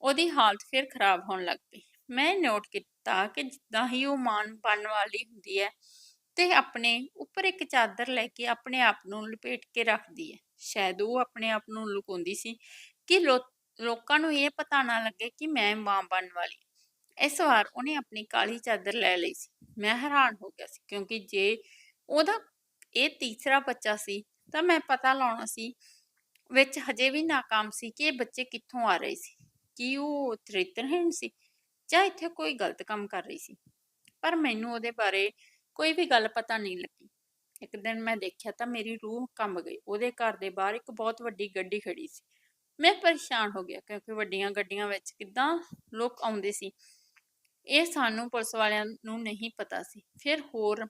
ਉਹਦੀ ਹਾਲਤ ਫਿਰ ਖਰਾਬ ਹੋਣ ਲੱਗ ਪਈ। ਮੈਂ ਨੋਟ ਕੀਤਾ ਕਿ ਜਿੱਦਾਂ ਹੀ ਉਹ ਮਾਨ ਬਣਨ ਵਾਲੀ ਹੁੰਦੀ ਹੈ ਤੇ ਆਪਣੇ ਉੱਪਰ ਇੱਕ ਚਾਦਰ ਲੈ ਕੇ ਆਪਣੇ ਆਪ ਨੂੰ ਲਪੇਟ ਕੇ ਰੱਖਦੀ ਹੈ। ਸ਼ਾਇਦ ਉਹ ਆਪਣੇ ਆਪ ਨੂੰ ਲੁਕਾਉਂਦੀ ਸੀ ਕਿ ਲੋ- ਲੋਕਾਂ ਨੂੰ ਇਹ ਪਤਾ ਨਾ ਲੱਗੇ ਕਿ ਮੈਂ ਮਾਂ ਬਣਨ ਵਾਲੀ ਹਾਂ। ਇਸ ਵਾਰ ਉਹਨੇ ਆਪਣੀ ਕਾਲੀ ਚਾਦਰ ਲੈ ਲਈ ਸੀ। ਮੈਂ ਹੈਰਾਨ ਹੋ ਗਿਆ ਸੀ ਕਿਉਂਕਿ ਜੇ ਉਹਦਾ ਇਹ ਤੀਸਰਾ ਬੱਚਾ ਸੀ ਤਾਂ ਮੈਂ ਪਤਾ ਲਾਉਣਾ ਸੀ ਵਿੱਚ ਹਜੇ ਵੀ ਨਾਕਾਮ ਸੀ ਕਿ ਇਹ ਬੱਚੇ ਕਿੱਥੋਂ ਆ ਰਹੇ ਸੀ, ਕੀ ਉਹ ਚਰਿੱਤਰਹੀਣ ਸੀ ਜਾਂ ਇੱਥੇ ਕੋਈ ਗਲਤ ਕੰਮ ਕਰ ਰਹੀ ਸੀ। ਪਰ ਮੈਨੂੰ ਉਹਦੇ ਬਾਰੇ ਕੋਈ ਵੀ ਗੱਲ ਪਤਾ ਨਹੀਂ ਲੱਗੀ। ਇੱਕ ਦਿਨ ਮੈਂ ਦੇਖਿਆ ਤਾਂ ਮੇਰੀ ਰੂਹ ਕੰਬ ਗਈ, ਉਹਦੇ ਘਰ ਦੇ ਬਾਹਰ ਇੱਕ ਬਹੁਤ ਵੱਡੀ ਗੱਡੀ ਖੜੀ ਸੀ। ਮੈਂ ਪਰੇਸ਼ਾਨ ਹੋ ਗਿਆ ਕਿਉਂਕਿ ਵੱਡੀਆਂ ਗੱਡੀਆਂ ਵਿੱਚ ਕਿੱਦਾਂ ਲੋਕ ਆਉਂਦੇ ਸੀ। ਇਹ ਸਾਨੂੰ ਪੁਲਿਸ ਵਾਲਿਆਂ ਨੂੰ ਨਹੀਂ ਪਤਾ ਸੀ। ਫਿਰ ਹੋਰ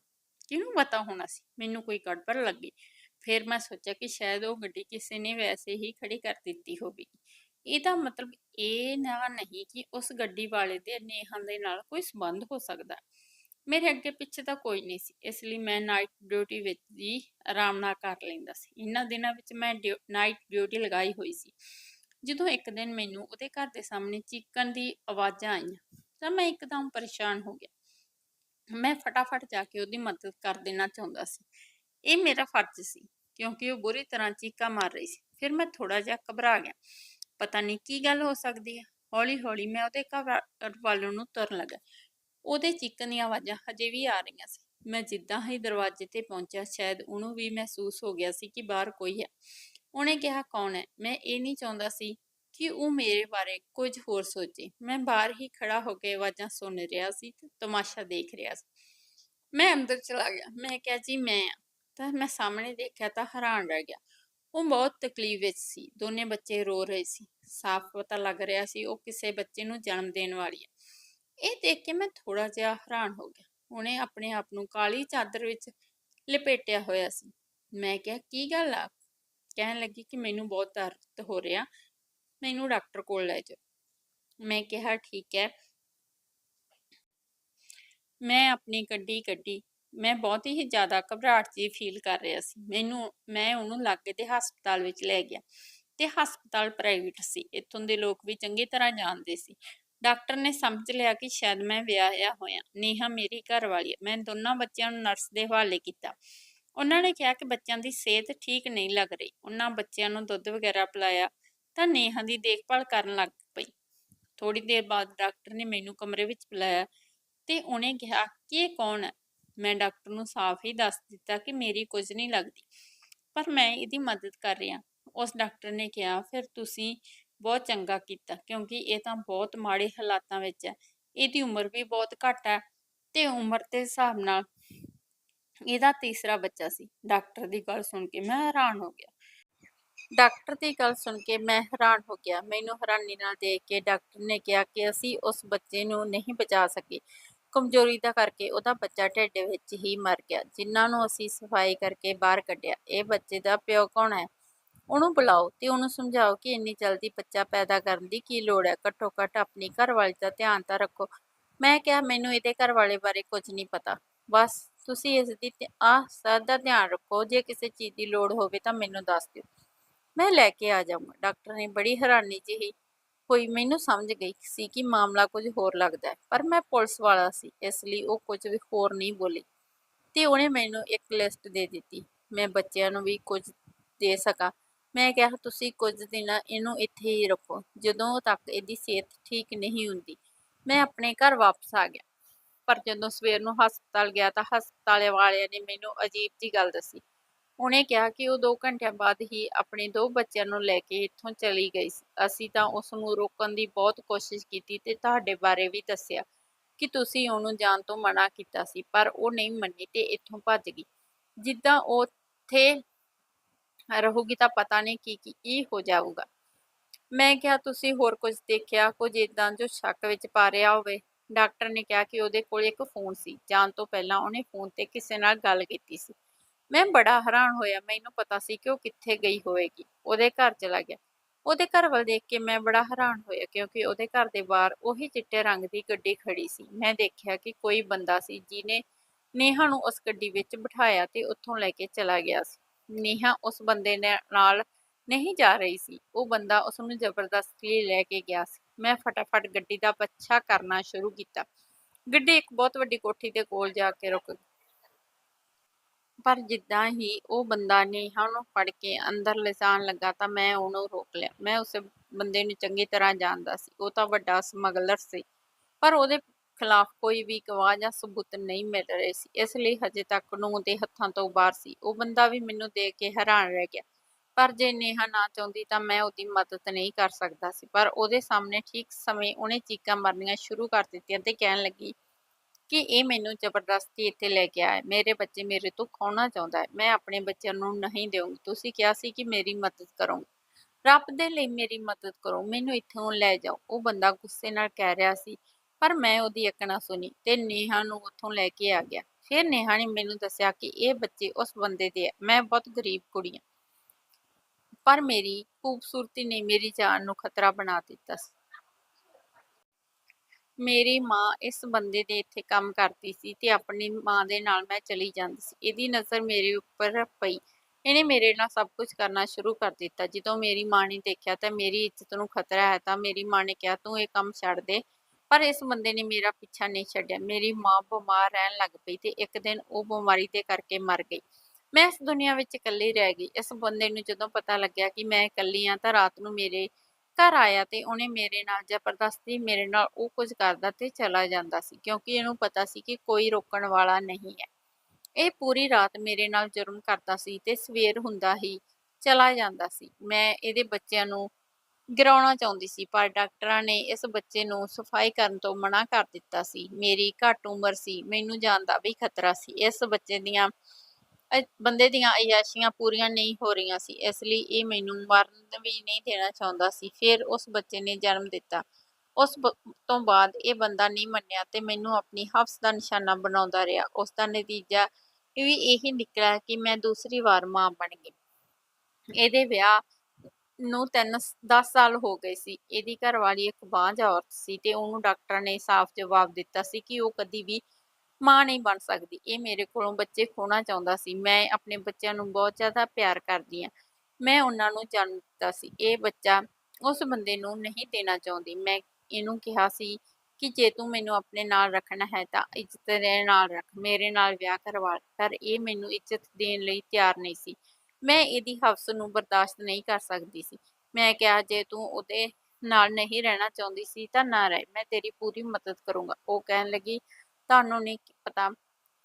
ਕਿਹਨੂੰ ਪਤਾ ਹੋਣਾ ਸੀ? ਮੈਨੂੰ ਕੋਈ ਗੜਬੜ ਲੱਗੀ। ਫਿਰ ਮੈਂ ਸੋਚਿਆ ਕਿ ਸ਼ਾਇਦ ਉਹ ਗੱਡੀ ਕਿਸੇ ਨੇ ਵੈਸੇ ਹੀ ਖੜੀ ਕਰ ਦਿੱਤੀ ਹੋਵੇਗੀ। ਇਹਦਾ ਮਤਲਬ ਇਹ ਨਾ ਨਹੀਂ ਕਿ ਉਸ ਗੱਡੀ ਵਾਲੇ ਦੇ ਨੇਹਾਂ ਦੇ ਨਾਲ ਕੋਈ ਸੰਬੰਧ ਹੋ ਸਕਦਾ। ਮੇਰੇ ਅੱਗੇ ਪਿੱਛੇ ਤਾਂ ਕੋਈ ਨਹੀਂ ਸੀ। ਇਸ ਲਈ ਮੈਂ ਨਾਈਟ ਡਿਊਟੀ ਵਿੱਚ ਹੀ ਆਰਾਮ ਨਾਲ ਕਰ ਲੈਂਦਾ ਸੀ। ਇਹਨਾਂ ਦਿਨਾਂ ਵਿੱਚ ਮੈਂ ਨਾਈਟ ਡਿਊਟੀ ਲਗਾਈ ਹੋਈ ਸੀ। ਜਦੋਂ ਇੱਕ ਦਿਨ ਮੈਨੂੰ ਉਹਦੇ ਘਰ ਦੇ ਸਾਹਮਣੇ ਚੀਕਣ ਦੀ ਆਵਾਜ਼ਾਂ ਆਈਆਂ ਤਾਂ ਮੈਂ ਇੱਕਦਮ ਪਰੇਸ਼ਾਨ ਹੋ ਗਿਆ। ਮੈਂ ਫਟਾਫਟ ਜਾ ਕੇ ਉਹਦੀ ਮਦਦ ਕਰ ਦੇਣਾ ਚਾਹੁੰਦਾ ਸੀ। ਇਹ ਮੇਰਾ ਫਰਜ਼ ਸੀ, ਕਿਉਂਕਿ ਉਹ ਬੁਰੀ ਤਰ੍ਹਾਂ ਚੀਕਾ ਮਾਰ ਰਹੀ ਸੀ। ਫਿਰ ਮੈਂ ਥੋੜਾ ਜਿਹਾ ਘਬਰਾ ਗਿਆ। ਪਤਾ ਨਹੀਂ ਕੀ ਗੱਲ ਹੋ ਸਕਦੀ ਹੈ। ਹੌਲੀ ਹੌਲੀ ਮੈਂ ਉਹਦੇ ਘਰ ਵੱਲ ਨੂੰ ਤੁਰਨ ਲੱਗਾ। ਉਹਦੇ ਚੀਕਣ ਦੀਆਂ ਆਵਾਜ਼ਾਂ ਹਜੇ ਵੀ ਆ ਰਹੀਆਂ ਸੀ। ਮੈਂ ਜਿੱਦਾਂ ਹੀ ਦਰਵਾਜ਼ੇ ਤੇ ਪਹੁੰਚਿਆ, ਸ਼ਾਇਦ ਉਹਨੂੰ ਵੀ ਮਹਿਸੂਸ ਹੋ ਗਿਆ ਸੀ ਕਿ ਬਾਹਰ ਕੋਈ ਹੈ। ਉਹਨੇ ਕਿਹਾ, ਕੌਣ ਹੈ? ਮੈਂ ਇਹ ਨਹੀਂ ਚਾਹੁੰਦਾ ਸੀ ਕਿ ਉਹ ਮੇਰੇ ਬਾਰੇ ਕੁਝ ਹੋਰ ਸੋਚੇ। ਮੈਂ ਬਾਹਰ ਹੀ ਖੜਾ ਹੋ ਕੇ ਆਵਾਜ਼ਾਂ ਸੁਣ ਰਿਹਾ ਸੀ ਤੇ ਤਮਾਸ਼ਾ ਦੇਖ ਰਿਹਾ ਸੀ। ਮੈਂ ਅੰਦਰ ਚਲਾ ਗਿਆ। ਮੈਂ ਕਿਹਾ, ਜੀ, ਮੈਂ ਤਾਂ ਮੈਂ ਸਾਹਮਣੇ ਦੇਖਿਆ ਤਾਂ ਹੈਰਾਨ ਰਹਿ ਗਿਆ। ਉਹ ਬਹੁਤ ਤਕਲੀਫ ਵਿੱਚ ਸੀ। ਦੋਨੇ ਬੱਚੇ ਰੋ ਰਹੇ ਸੀ। ਸਾਫ਼ ਪਤਾ ਲੱਗ ਰਿਹਾ ਸੀ ਉਹ ਕਿਸੇ ਬੱਚੇ ਨੂੰ ਜਨਮ ਦੇਣ ਵਾਲੀ ਹੈ। ਇਹ ਦੇਖ ਕੇ ਮੈਂ ਥੋੜਾ ਜਿਹਾ ਹੈਰਾਨ ਹੋ ਗਿਆ। ਉਹਨੇ ਆਪਣੇ ਆਪ ਨੂੰ ਕਾਲੀ ਚਾਦਰ ਵਿੱਚ ਲਪੇਟਿਆ ਹੋਇਆ ਸੀ। ਮੈਂ ਕਿਹਾ, ਕੀ ਗੱਲ ਆ? ਕਹਿਣ ਲੱਗੀ ਕਿ ਮੈਨੂੰ ਬਹੁਤ ਦਰਦ ਹੋ ਰਿਹਾ। ਮੈਨੂੰ ਡਾਕਟਰ ਕੋਲ ਲੈ ਜਾਓ। ਮੈਂ ਕਿਹਾ, ਠੀਕ ਹੈ। ਮੈਂ ਆਪਣੀ ਗੱਡੀ ਕੱਢੀ। ਮੈਂ ਬਹੁਤ ਹੀ ਜ਼ਿਆਦਾ ਘਬਰਾਹਟ ਜੀ ਫੀਲ ਕਰ ਰਿਹਾ ਸੀ। ਮੈਨੂੰ, ਮੈਂ ਉਹਨੂੰ ਲਾਗੇ ਦੇ ਹਸਪਤਾਲ ਵਿੱਚ ਲੈ ਗਿਆ। ਤੇ ਹਸਪਤਾਲ ਪ੍ਰਾਈਵੇਟ ਸੀ। ਇੱਥੋਂ ਦੇ ਲੋਕ ਵੀ ਚੰਗੀ ਤਰ੍ਹਾਂ ਜਾਣਦੇ ਸੀ। ਡਾਕਟਰ ਨੇ ਸਮਝ ਲਿਆ ਕਿ ਸ਼ਾਇਦ ਮੈਂ ਵਿਆਹਿਆ ਹੋਇਆ। ਨੇਹਾ ਮੇਰੀ ਘਰ ਵਾਲੀ ਮੈਂ ਦੋਨਾਂ ਬੱਚਿਆਂ ਨੂੰ ਨਰਸ ਦੇ ਹਵਾਲੇ ਕੀਤਾ। ਉਹਨਾਂ ਨੇ ਕਿਹਾ ਕਿ ਬੱਚਿਆਂ ਦੀ ਸਿਹਤ ਠੀਕ ਨਹੀਂ ਲੱਗ ਰਹੀ। ਉਹਨਾਂ ਬੱਚਿਆਂ ਨੂੰ ਦੁੱਧ ਵਗੈਰਾ ਪਿਲਾਇਆ। ਤਾਂ ਨੇਹਾ ਦੀ ਦੇਖਭਾਲ ਕਰਨ ਲੱਗ ਪਈ। ਥੋੜੀ ਦੇਰ ਬਾਅਦ ਡਾਕਟਰ ਨੇ ਮੈਨੂੰ ਕਮਰੇ ਵਿੱਚ ਬੁਲਾਇਆ ਤੇ ਉਹਨੇ ਕਿਹਾ, ਕਿ ਇਹ ਕੌਣ ਹੈ? ਮੈਂ ਡਾਕਟਰ ਨੂੰ ਸਾਫ਼ ਹੀ ਦੱਸ ਦਿੱਤਾ ਕਿ ਮੇਰੀ ਕੁਝ ਨਹੀਂ ਲੱਗਦੀ, ਪਰ ਮੈਂ ਇਹਦੀ ਮਦਦ ਕਰ ਰਿਹਾ। ਉਸ ਡਾਕਟਰ ਨੇ ਕਿਹਾ, ਫਿਰ ਤੁਸੀਂ ਬਹੁਤ ਚੰਗਾ ਕੀਤਾ, ਕਿਉਂਕਿ ਇਹ ਤਾਂ ਬਹੁਤ ਮਾੜੇ ਹਾਲਾਤਾਂ ਵਿੱਚ ਹੈ। ਇਹਦੀ ਉਮਰ ਵੀ ਬਹੁਤ ਘੱਟ ਹੈ ਤੇ ਉਮਰ ਦੇ ਹਿਸਾਬ ਨਾਲ ਇਹਦਾ ਤੀਸਰਾ ਬੱਚਾ ਸੀ। ਡਾਕਟਰ ਦੀ ਗੱਲ ਸੁਣ ਕੇ ਮੈਂ ਹੈਰਾਨ ਹੋ ਗਿਆ। ਡਾਕਟਰ ਦੀ ਗੱਲ ਸੁਣ ਕੇ ਮੈਂ ਹੈਰਾਨ ਹੋ ਗਿਆ। ਮੈਨੂੰ ਹੈਰਾਨੀ ਨਾਲ ਦੇਖ ਕੇ ਡਾਕਟਰ ਨੇ ਕਿਹਾ ਕਿ ਅਸੀਂ ਉਸ ਬੱਚੇ ਨੂੰ ਨਹੀਂ ਬਚਾ ਸਕੇ। ਕਮਜ਼ੋਰੀ ਦਾ ਕਰਕੇ ਉਹਦਾ ਬੱਚਾ ਢਿੱਡ ਵਿੱਚ ਹੀ ਮਰ ਗਿਆ, ਜਿਨ੍ਹਾਂ ਨੂੰ ਅਸੀਂ ਸਫ਼ਾਈ ਕਰਕੇ ਬਾਹਰ ਕੱਢਿਆ। ਇਹ ਬੱਚੇ ਦਾ ਪਿਓ ਕੌਣ ਹੈ? ਉਹਨੂੰ ਬੁਲਾਓ ਤੇ ਉਹਨੂੰ ਸਮਝਾਓ ਕਿ ਇੰਨੀ ਜਲਦੀ ਬੱਚਾ ਪੈਦਾ ਕਰਨ ਦੀ ਕੀ ਲੋੜ ਹੈ। ਘੱਟੋ ਘੱਟ ਆਪਣੀ ਘਰਵਾਲੀ ਦਾ ਧਿਆਨ ਤਾਂ ਰੱਖੋ। ਮੈਂ ਕਿਹਾ, ਮੈਨੂੰ ਇਹਦੇ ਘਰਵਾਲੇ ਬਾਰੇ ਕੁਝ ਨਹੀਂ ਪਤਾ। ਬਸ ਤੁਸੀਂ ਇਸ ਦੀ ਆ ਸਰ ਦਾ ਧਿਆਨ ਰੱਖੋ। ਜੇ ਕਿਸੇ ਚੀਜ਼ ਦੀ ਲੋੜ ਹੋਵੇ ਤਾਂ ਮੈਨੂੰ ਦੱਸ ਦਿਓ। ਮੈਂ ਲੈ ਕੇ ਆ ਜਾਊਂਗਾ। ਡਾਕਟਰ ਨੇ ਬੜੀ ਹੈਰਾਨੀ ਜਿਹੀ ਹੋਈ, ਮੈਨੂੰ ਸਮਝ ਗਈ ਸੀ ਕਿ ਮਾਮਲਾ ਕੁਝ ਹੋਰ ਲੱਗਦਾ ਹੈ, ਪਰ ਮੈਂ ਪੁਲਿਸ ਵਾਲਾ ਸੀ, ਇਸ ਲਈ ਉਹ ਕੁਝ ਵੀ ਹੋਰ ਨਹੀਂ ਬੋਲੀ। ਤੇ ਉਹਨੇ ਮੈਨੂੰ ਇੱਕ ਲਿਸਟ ਦੇ ਦਿੱਤੀ। ਮੈਂ ਬੱਚਿਆਂ ਨੂੰ ਵੀ ਕੁਝ ਦੇ ਸਕਾਂ। ਮੈਂ ਕਿਹਾ, ਤੁਸੀਂ ਕੁਝ ਦਿਨ ਇਹਨੂੰ ਇੱਥੇ ਹੀ ਰੱਖੋ। ਜਦੋਂ ਤੱਕ ਇਹਦੀ ਸਿਹਤ ਠੀਕ ਨਹੀਂ ਹੁੰਦੀ, ਮੈਂ ਆਪਣੇ ਘਰ ਵਾਪਸ ਆ ਗਿਆ। ਪਰ ਜਦੋਂ ਸਵੇਰ ਨੂੰ ਹਸਪਤਾਲ ਗਿਆ ਤਾਂ ਹਸਪਤਾਲ ਵਾਲਿਆਂ ਨੇ ਮੈਨੂੰ ਅਜੀਬ ਜੀ ਗੱਲ ਦੱਸੀ। ਉਹਨੇ ਕਿਹਾ ਕਿ ਉਹ 2 ਘੰਟਿਆਂ ਬਾਅਦ ਹੀ ਆਪਣੇ ਦੋ ਬੱਚਿਆਂ ਨੂੰ ਲੈ ਕੇ ਇੱਥੋਂ ਚਲੀ ਗਈ ਸੀ। ਅਸੀਂ ਤਾਂ ਉਸ ਨੂੰ ਰੋਕਣ ਦੀ ਬਹੁਤ ਕੋਸ਼ਿਸ਼ ਕੀਤੀ ਤੇ ਤੁਹਾਡੇ ਬਾਰੇ ਵੀ ਦੱਸਿਆ ਕਿ ਤੁਸੀਂ ਉਹਨੂੰ ਜਾਣ ਤੋਂ ਮਨਾ ਕੀਤਾ ਸੀ, ਪਰ ਉਹ ਨਹੀਂ ਮੰਨੀ ਤੇ ਇੱਥੋਂ ਭੱਜ ਗਈ। ਜਿੱਦਾਂ ਉਹ ਉੱਥੇ ਰਹੂਗੀ ਤਾਂ ਪਤਾ ਨਹੀਂ ਕੀ ਕੀ ਕੀ ਹੋ ਜਾਊਗਾ। ਮੈਂ ਕਿਹਾ, ਤੁਸੀਂ ਹੋਰ ਕੁਝ ਦੇਖਿਆ, ਕੁਝ ਇਦਾਂ ਜੋ ਸ਼ੱਕ ਵਿੱਚ ਪਾ ਰਿਹਾ ਹੋਵੇ? ਡਾਕਟਰ ਨੇ ਕਿਹਾ ਕਿ ਉਹਦੇ ਕੋਲ ਇੱਕ ਫੋਨ ਸੀ। ਜਾਣ ਤੋਂ ਪਹਿਲਾਂ ਉਹਨੇ ਫੋਨ ਤੇ ਕਿਸੇ ਨਾਲ ਗੱਲ ਕੀਤੀ ਸੀ। ਮੈਂ ਬੜਾ ਹੈਰਾਨ ਹੋਇਆ, ਮੈਨੂੰ ਪਤਾ ਸੀ ਕਿ ਉਹ ਕਿੱਥੇ ਗਈ ਹੋਵੇਗੀ, ਉਹਦੇ ਘਰ ਚਲਾ ਗਿਆ। ਉਹਦੇ ਘਰ ਵੱਲ ਦੇਖ ਕੇ ਮੈਂ ਬੜਾ ਹੈਰਾਨ ਹੋਇਆ, ਕਿਉਂਕਿ ਉਹਦੇ ਘਰ ਦੇ ਬਾਹਰ ਉਹੀ ਚਿੱਟੇ ਰੰਗ ਦੀ ਗੱਡੀ ਖੜੀ ਸੀ। ਮੈਂ ਦੇਖਿਆ ਕਿ ਕੋਈ ਬੰਦਾ ਸੀ ਜਿਹਨੇ ਨੇਹਾ ਨੂੰ ਉਸ ਗੱਡੀ ਵਿੱਚ ਬਿਠਾਇਆ ਤੇ ਉੱਥੋਂ ਲੈ ਕੇ ਚਲਾ ਗਿਆ ਸੀ। ਨੇਹਾ ਉਸ ਬੰਦੇ ਨਾਲ ਨਹੀਂ ਜਾ ਰਹੀ ਸੀ। ਉਹ ਬੰਦਾ ਉਸ ਨੂੰ ਜ਼ਬਰਦਸਤੀ ਲੈ ਕੇ ਗਿਆ ਸੀ। ਮੈਂ ਫਟਾਫਟ ਗੱਡੀ ਦਾ ਪਿੱਛਾ ਕਰਨਾ ਸ਼ੁਰੂ ਕੀਤਾ। ਗੱਡੀ ਇੱਕ ਬਹੁਤ ਵੱਡੀ ਕੋਠੀ ਦੇ ਕੋਲ ਜਾ ਕੇ ਰੁਕ ਗਈ। ਪਰ ਜਿੱਦਾਂ ਹੀ ਉਹ ਬੰਦਾ ਨੇਹਾ ਨੂੰ ਫੜ ਕੇ ਅੰਦਰ ਲਿਜਾਣ ਲੱਗਾ ਤਾਂ ਮੈਂ ਉਹਨੂੰ ਰੋਕ ਲਿਆ। ਮੈਂ ਉਸ ਬੰਦੇ ਨੂੰ ਚੰਗੀ ਤਰ੍ਹਾਂ ਜਾਣਦਾ ਸੀ। ਉਹ ਤਾਂ ਵੱਡਾ ਸਮਗਲਰ ਸੀ। ਪਰ ਉਹਦੇ ਖਿਲਾਫ ਕੋਈ ਵੀ ਗਵਾਹ ਜਾਂ ਸਬੂਤ ਨਹੀਂ ਮਿਲ ਰਹੇ ਸੀ। ਇਸ ਲਈ ਹਜੇ ਤੱਕ ਕਾਨੂੰਨ ਦੇ ਹੱਥਾਂ ਤੋਂ ਬਾਹਰ ਸੀ। ਉਹ ਬੰਦਾ ਵੀ ਮੈਨੂੰ ਦੇਖ ਕੇ ਹੈਰਾਨ ਰਹਿ ਗਿਆ। ਪਰ ਜੇ ਨੇਹਾ ਨਾ ਚਾਹੁੰਦੀ ਤਾਂ ਮੈਂ ਉਹਦੀ ਮਦਦ ਨਹੀਂ ਕਰ ਸਕਦਾ ਸੀ। ਪਰ ਉਹਦੇ ਸਾਹਮਣੇ ਠੀਕ ਸਮੇਂ ਉਹਨੇ ਚੀਕਾਂ ਮਾਰਨੀਆਂ ਸ਼ੁਰੂ ਕਰ ਦਿੱਤੀਆਂ ਤੇ ਕਹਿਣ ਲੱਗੀ ਕਿ ਇਹ ਮੈਨੂੰ ਜ਼ਬਰਦਸਤੀ ਇੱਥੇ ਲੈ ਕੇ ਆਇਆ। ਮੇਰੇ ਬੱਚੇ ਮੇਰੇ ਤੋਂ ਖੋਣਾ ਚਾਹੁੰਦਾ ਹੈ। ਮੈਂ ਆਪਣੇ ਬੱਚਿਆਂ ਨੂੰ ਨਹੀਂ ਦੇਵਾਂਗੀ ਤੁਸੀਂ ਕਿਹਾ ਸੀ ਕਿ ਮੇਰੀ ਮਦਦ ਕਰੋ ਰੱਬ ਦੇ ਲਈ ਮੇਰੀ ਮਦਦ ਕਰੋ। ਮੈਨੂੰ ਇੱਥੋਂ ਲੈ ਜਾਓ। ਉਹ ਬੰਦਾ ਗੁੱਸੇ ਨਾਲ ਕਹਿ ਰਿਹਾ ਸੀ, ਪਰ ਮੈਂ ਉਹਦੀ ਇੱਕ ਸੁਣੀ ਤੇ ਨੇਹਾ ਨੂੰ ਉੱਥੋਂ ਲੈ ਕੇ ਆ ਗਿਆ। ਫਿਰ ਨੇਹਾ ਨੇ ਮੈਨੂੰ ਦੱਸਿਆ ਕਿ ਇਹ ਬੱਚੇ ਉਸ ਬੰਦੇ ਦੇ ਆ। ਮੈਂ ਬਹੁਤ ਗਰੀਬ ਕੁੜੀ ਹਾਂ। ਪਰ ਮੇਰੀ ਖੂਬਸੂਰਤੀ ਨੇ ਮੇਰੀ ਜਾਨ ਨੂੰ ਖਤਰਾ ਬਣਾ ਦਿੱਤਾ ਸੀ। ਮੇਰੀ ਮਾਂ ਇਸ ਬੰਦੇ ਦੇ ਇੱਥੇ ਕੰਮ ਕਰਦੀ ਸੀ ਤੇ ਆਪਣੀ ਮਾਂ ਦੇ ਨਾਲ ਮੈਂ ਚਲੀ ਜਾਂਦੀ ਸੀ। ਇਹਦੀ ਨਜ਼ਰ ਮੇਰੇ ਉੱਪਰ ਪਈ। ਇਹਨੇ ਮੇਰੇ ਨਾਲ ਸਭ ਕੁਝ ਕਰਨਾ ਸ਼ੁਰੂ ਕਰ ਦਿੱਤਾ। ਜਦੋਂ ਮੇਰੀ ਮਾਂ ਨੇ ਦੇਖਿਆ ਤਾਂ ਮੇਰੀ ਇੱਜ਼ਤ ਨੂੰ ਖਤਰਾ ਹੈ ਤਾਂ ਮੇਰੀ ਮਾਂ ਨੇ ਕਿਹਾ, ਤੂੰ ਇਹ ਕੰਮ ਛੱਡ ਦੇ। ਪਰ ਇਸ ਬੰਦੇ ਨੇ ਮੇਰਾ ਪਿੱਛਾ ਨਹੀਂ ਛੱਡਿਆ। ਮੇਰੀ ਮਾਂ ਬਿਮਾਰ ਰਹਿਣ ਲੱਗ ਪਈ ਤੇ ਇੱਕ ਦਿਨ ਉਹ ਬਿਮਾਰੀ ਦੇ ਕਰਕੇ ਮਰ ਗਈ। ਮੈਂ ਇਸ ਦੁਨੀਆ ਵਿੱਚ ਇਕੱਲੀ ਰਹਿ ਗਈ। ਇਸ ਬੰਦੇ ਨੂੰ ਜਦੋਂ ਪਤਾ ਲੱਗਿਆ ਕਿ ਮੈਂ ਇਕੱਲੀ ਆ ਤਾਂ ਰਾਤ ਨੂੰ ਮੇਰੇ ਘਰ ਆਇਆ ਤੇ ਉਹਨੇ ਮੇਰੇ ਨਾਲ ਜ਼ਬਰਦਸਤੀ ਮੇਰੇ ਨਾਲ ਉਹ ਕੁਝ ਕਰਦਾ ਤੇ ਚਲਾ ਜਾਂਦਾ ਸੀ, ਕਿਉਂਕਿ ਇਹਨੂੰ ਪਤਾ ਸੀ ਕਿ ਕੋਈ ਰੋਕਣ ਵਾਲਾ ਨਹੀਂ ਹੈ। ਇਹ ਪੂਰੀ ਰਾਤ ਮੇਰੇ ਨਾਲ ਜ਼ੁਲਮ ਕਰਦਾ ਸੀ ਤੇ ਸਵੇਰ ਹੁੰਦਾ ਹੀ ਚਲਾ ਜਾਂਦਾ ਸੀ। ਮੈਂ ਇਹਦੇ ਬੱਚਿਆਂ ਨੂੰ ਗਿਰਾਉਣਾ ਚਾਹੁੰਦੀ ਸੀ, ਪਰ ਡਾਕਟਰਾਂ ਨੇ ਇਸ ਬੱਚੇ ਨੂੰ ਸਫ਼ਾਈ ਕਰਨ ਤੋਂ ਮਨਾ ਕਰ ਦਿੱਤਾ ਸੀ। ਮੇਰੀ ਘੱਟ ਉਮਰ ਸੀ, ਮੈਨੂੰ ਜਾਨ ਦਾ ਵੀ ਖਤਰਾ ਸੀ। ਇਸ ਬੱਚੇ ਦੀਆਂ ਬੰਦੇ ਦੀਆਂ ਅਯਾਸ਼ੀਆਂ ਪੂਰੀਆਂ ਨਹੀਂ ਹੋ ਰਹੀਆਂ ਸੀ, ਇਸ ਲਈ ਇਹ ਮੈਨੂੰ ਮਰਨ ਵੀ ਨਹੀਂ ਦੇਣਾ ਚਾਹੁੰਦਾ ਸੀ, ਫਿਰ ਉਸ ਬੱਚੇ ਨੇ ਜਨਮ ਦਿੱਤਾ। ਉਸ ਤੋਂ ਬਾਅਦ ਇਹ ਬੰਦਾ ਨਹੀਂ ਮੰਨਿਆ ਤੇ ਮੈਨੂੰ ਆਪਣੀ ਹਫਸ ਦਾ ਨਿਸ਼ਾਨਾ ਬਣਾਉਂਦਾ ਰਿਹਾ। ਉਸ ਦਾ ਨਤੀਜਾ ਵੀ ਇਹੀ ਨਿਕਲਿਆ ਕਿ ਮੈਂ ਦੂਸਰੀ ਵਾਰ ਮਾਂ ਬਣ ਗਈ। ਇਹਦੇ ਵਿਆਹ ਨੂੰ ਤਿੰਨ 10 ਸਾਲ ਹੋ ਗਏ ਸੀ। ਇਹਦੀ ਘਰਵਾਲੀ ਇੱਕ ਬਾਂਝ ਔਰਤ ਸੀ ਤੇ ਉਹਨੂੰ ਡਾਕਟਰ ਨੇ ਸਾਫ਼ ਜਵਾਬ ਦਿੱਤਾ ਸੀ ਕਿ ਉਹ ਕਦੀ ਵੀ ਮਾਂ ਨਹੀਂ ਬਣ ਸਕਦੀ। ਇਹ ਮੇਰੇ ਕੋਲੋਂ ਬੱਚੇ ਖੋਣਾ ਚਾਹੁੰਦਾ ਸੀ। ਮੈਂ ਆਪਣੇ ਬੱਚਿਆਂ ਨੂੰ ਬਹੁਤ ਜ਼ਿਆਦਾ ਪਿਆਰ ਕਰਦੀ ਹਾਂ। ਮੈਂ ਉਹਨਾਂ ਨੂੰ ਜਨਮ ਦਿੱਤਾ ਸੀ। ਇਹ ਬੱਚਾ ਉਸ ਬੰਦੇ ਨੂੰ ਨਹੀਂ ਦੇਣਾ ਚਾਹੁੰਦੀ। ਮੈਂ ਇਹਨੂੰ ਕਿਹਾ ਸੀ ਕਿ ਜੇ ਤੂੰ ਮੈਨੂੰ ਆਪਣੇ ਨਾਲ ਰੱਖਣਾ ਹੈ ਤਾਂ ਇੱਜ਼ਤ ਦੇ ਨਾਲ ਰੱਖ, ਮੇਰੇ ਨਾਲ ਵਿਆਹ ਕਰਵਾ ਪਰ ਇਹ ਮੈਨੂੰ ਇੱਜ਼ਤ ਦੇਣ ਲਈ ਤਿਆਰ ਨਹੀਂ ਸੀ। ਮੈਂ ਇਹਦੀ ਹਫ਼ਸ ਨੂੰ ਬਰਦਾਸ਼ਤ ਨਹੀਂ ਕਰ ਸਕਦੀ ਸੀ। ਮੈਂ ਕਿਹਾ, ਜੇ ਤੂੰ ਉਹਦੇ ਨਾਲ ਨਹੀਂ ਰਹਿਣਾ ਚਾਹੁੰਦੀ ਸੀ ਤਾਂ ਨਾ ਰਹਿ। ਮੈਂ ਤੇਰੀ ਪੂਰੀ ਮਦਦ ਕਰੂੰਗਾ। ਉਹ ਕਹਿਣ ਲੱਗੀ ਤੁਹਾਨੂੰ ਨਹੀਂ ਪਤਾ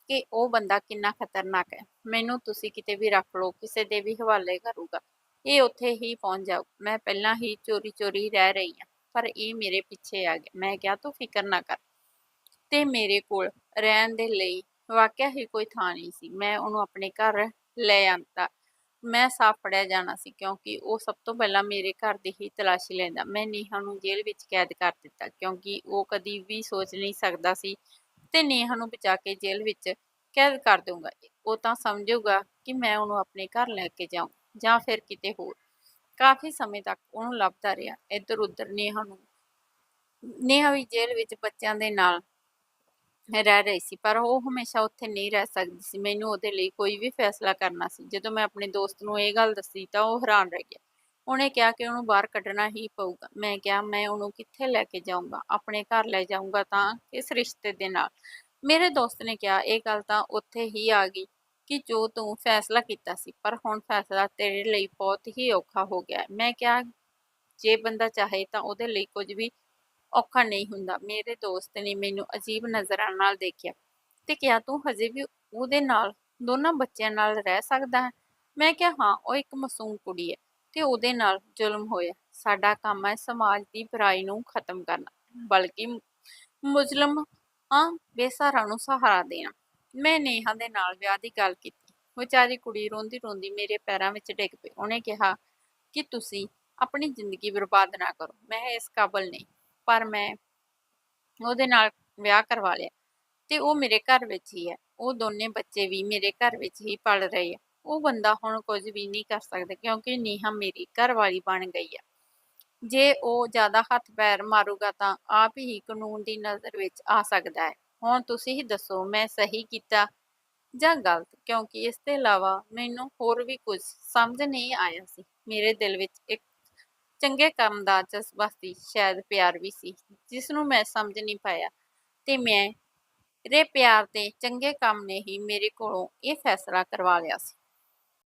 ਕਿ ਉਹ ਬੰਦਾ ਕਿੰਨਾ ਖਤਰਨਾਕ ਹੈ। ਮੈਨੂੰ ਤੁਸੀਂ ਕਿਤੇ ਵੀ ਰੱਖ ਲਓ, ਕਿਸੇ ਦੇ ਵੀ ਹਵਾਲੇ ਕਰੂਗਾ, ਇਹ ਉੱਥੇ ਹੀ ਪਹੁੰਚ ਜਾਊ। ਮੈਂ ਪਹਿਲਾਂ ਹੀ ਚੋਰੀ ਚੋਰੀ ਰਹਿ ਰਹੀ ਹਾਂ, ਪਰ ਇਹ ਮੇਰੇ ਪਿੱਛੇ ਆ ਗਿਆ। ਮੈਂ ਕਿਹਾ, ਤੂੰ ਫਿਕਰ ਨਾ ਕਰ। ਤੇ ਮੇਰੇ ਕੋਲ ਰਹਿਣ ਦੇ ਲਈ ਵਾਕਿਆ ਹੀ ਕੋਈ ਥਾਂ ਨਹੀਂ ਸੀ। ਮੈਂ ਉਹਨੂੰ ਆਪਣੇ ਘਰ ਲੈ ਆਂਦਾ ਮੈਂ ਸਾਫ਼ ਫੜਿਆ ਜਾਣਾ ਸੀ, ਕਿਉਂਕਿ ਉਹ ਸਭ ਤੋਂ ਪਹਿਲਾਂ ਮੇਰੇ ਘਰ ਦੀ ਹੀ ਤਲਾਸ਼ੀ ਲੈਂਦਾ। ਮੈਂ ਨੇਹਾ ਨੂੰ ਜੇਲ੍ਹ ਵਿੱਚ ਕੈਦ ਕਰ ਦਿੱਤਾ, ਕਿਉਂਕਿ ਉਹ ਕਦੀ ਵੀ ਸੋਚ ਨਹੀਂ ਸਕਦਾ ਸੀ ਤੇ ਨੇਹਾ ਨੂੰ ਬਚਾ ਕੇ ਜੇਲ੍ਹ ਵਿੱਚ ਕੈਦ ਕਰ ਦਊਂਗਾ। ਉਹ ਤਾਂ ਸਮਝੂਗਾ ਕਿ ਮੈਂ ਉਹਨੂੰ ਆਪਣੇ ਘਰ ਲੈ ਕੇ ਜਾਊਂ, ਜਾਂ ਫਿਰ ਕਿਤੇ ਹੋਰ। ਕਾਫੀ ਸਮੇਂ ਤੱਕ ਉਹਨੂੰ ਲੱਭਦਾ ਰਿਹਾ। ਇੱਧਰ ਉੱਧਰ ਨੇਹਾ ਨੂੰ, ਨੇਹਾ ਵੀ ਜੇਲ੍ਹ ਵਿੱਚ ਬੱਚਿਆਂ ਦੇ ਨਾਲ ਰਹਿ ਰਹੀ ਸੀ, ਪਰ ਉਹ ਹਮੇਸ਼ਾ ਉੱਥੇ ਨਹੀਂ ਰਹਿ ਸਕਦੀ ਸੀ। ਮੈਨੂੰ ਉਹਦੇ ਲਈ ਕੋਈ ਵੀ ਫੈਸਲਾ ਕਰਨਾ ਸੀ। ਜਦੋਂ ਮੈਂ ਆਪਣੇ ਦੋਸਤ ਨੂੰ ਇਹ ਗੱਲ ਦੱਸੀ ਤਾਂ ਉਹ ਹੈਰਾਨ ਰਹਿ ਗਿਆ। ਉਹਨੇ ਕਿਹਾ ਕਿ ਉਹਨੂੰ ਬਾਹਰ ਕੱਢਣਾ ਹੀ ਪਊਗਾ। ਮੈਂ ਕਿਹਾ, ਮੈਂ ਉਹਨੂੰ ਕਿੱਥੇ ਲੈ ਕੇ ਜਾਊਂਗਾ? ਆਪਣੇ ਘਰ ਲੈ ਜਾਊਂਗਾ ਤਾਂ ਇਸ ਰਿਸ਼ਤੇ ਦੇ ਨਾਲ? ਮੇਰੇ ਦੋਸਤ ਨੇ ਕਿਹਾ, ਇਹ ਗੱਲ ਤਾਂ ਉੱਥੇ ਹੀ ਆ ਗਈ ਕਿ ਜੋ ਤੂੰ ਫੈਸਲਾ ਕੀਤਾ ਸੀ, ਪਰ ਹੁਣ ਫੈਸਲਾ ਤੇਰੇ ਲਈ ਬਹੁਤ ਹੀ ਔਖਾ ਹੋ ਗਿਆ ਮੈਂ ਕਿਹਾ, ਜੇ ਬੰਦਾ ਚਾਹੇ ਤਾਂ ਉਹਦੇ ਲਈ ਕੁਝ ਵੀ ਔਖਾ ਨਹੀਂ ਹੁੰਦਾ। ਮੇਰੇ ਦੋਸਤ ਨੇ ਮੈਨੂੰ ਅਜੀਬ ਨਜ਼ਰਾਂ ਨਾਲ ਦੇਖਿਆ ਤੇ ਕਿਹਾ, ਤੂੰ ਹਜੇ ਵੀ ਉਹਦੇ ਨਾਲ, ਦੋਨਾਂ ਬੱਚਿਆਂ ਨਾਲ ਰਹਿ ਸਕਦਾ ਹੈ? ਮੈਂ ਕਿਹਾ, ਹਾਂ, ਉਹ ਇੱਕ ਮਾਸੂਮ ਕੁੜੀ ਹੈ। ਤੇ ਉਹਦੇ ਨਾਲ ਜ਼ੁਲਮ ਹੋਇਆ। ਸਾਡਾ ਕੰਮ ਹੈ ਸਮਾਜ ਦੀ ਬੁਰਾਈ ਨੂੰ ਖਤਮ ਕਰਨਾ। ਬਲਕਿ ਮੁਜ਼ਲਮ ਹਾਂ ਬੇਸਹਾਰਾ ਨੂੰ ਸਹਾਰਾ ਦੇਣਾ। ਮੈਂ ਨੇਹਾ ਦੇ ਨਾਲ ਵਿਆਹ ਦੀ ਗੱਲ ਕੀਤੀ। ਵਿਚਾਰੀ ਕੁੜੀ ਰੋਂਦੀ ਰੋਂਦੀ ਮੇਰੇ ਪੈਰਾਂ ਵਿੱਚ ਡਿੱਗ ਪਈ। ਉਹਨੇ ਕਿਹਾ ਕਿ ਤੁਸੀਂ ਆਪਣੀ ਜ਼ਿੰਦਗੀ ਬਰਬਾਦ ਨਾ ਕਰੋ। ਮੈਂ ਇਸ ਕਾਬਲ ਨਹੀਂ। ਪਰ ਮੈਂ ਉਹਦੇ ਨਾਲ ਵਿਆਹ ਕਰਵਾ ਲਿਆ। ਤੇ ਉਹ ਮੇਰੇ ਘਰ ਵਿੱਚ ਹੀ ਹੈ। ਉਹ ਦੋਨੇ ਬੱਚੇ ਵੀ ਮੇਰੇ ਘਰ ਵਿੱਚ ਹੀ ਪਲ ਰਹੇ ਆ। ਉਹ ਬੰਦਾ ਹੁਣ ਕੁਝ ਵੀ ਨਹੀਂ ਕਰ ਸਕਦਾ ਕਿਉਂਕਿ ਨੀਹਾ ਮੇਰੀ ਘਰਵਾਲੀ ਬਣ ਗਈ ਹੈ ਜੇ ਉਹ ਜ਼ਿਆਦਾ ਹੱਥ ਪੈਰ ਮਾਰੂਗਾ ਤਾਂ ਆਪ ਹੀ ਕਾਨੂੰਨ ਦੀ ਨਜ਼ਰ ਵਿੱਚ ਆ ਸਕਦਾ ਹੈ। ਹੁਣ ਤੁਸੀਂ ਹੀ ਦੱਸੋ ਮੈਂ ਸਹੀ ਕੀਤਾ ਜਾਂ ਗਲਤ? ਕਿਉਂਕਿ ਇਸ ਤੋਂ ਇਲਾਵਾ ਮੈਨੂੰ ਹੋਰ ਵੀ ਕੁਝ ਸਮਝ ਨਹੀਂ ਆਇਆ ਸੀ। ਮੇਰੇ ਦਿਲ ਵਿੱਚ ਇੱਕ ਚੰਗੇ ਕੰਮ ਦਾ ਜਜ਼ਬਾ ਸੀ, ਸ਼ਾਇਦ ਪਿਆਰ ਵੀ ਸੀ ਜਿਸ ਨੂੰ ਮੈਂ ਸਮਝ ਨਹੀਂ ਪਾਇਆ। ਤੇ ਮੈਂ ਰੇ ਪਿਆਰ ਤੇ ਚੰਗੇ ਕੰਮ ਨੇ ਹੀ ਮੇਰੇ ਕੋਲੋਂ ਇਹ ਫੈਸਲਾ ਕਰਵਾ ਲਿਆ ਸੀ।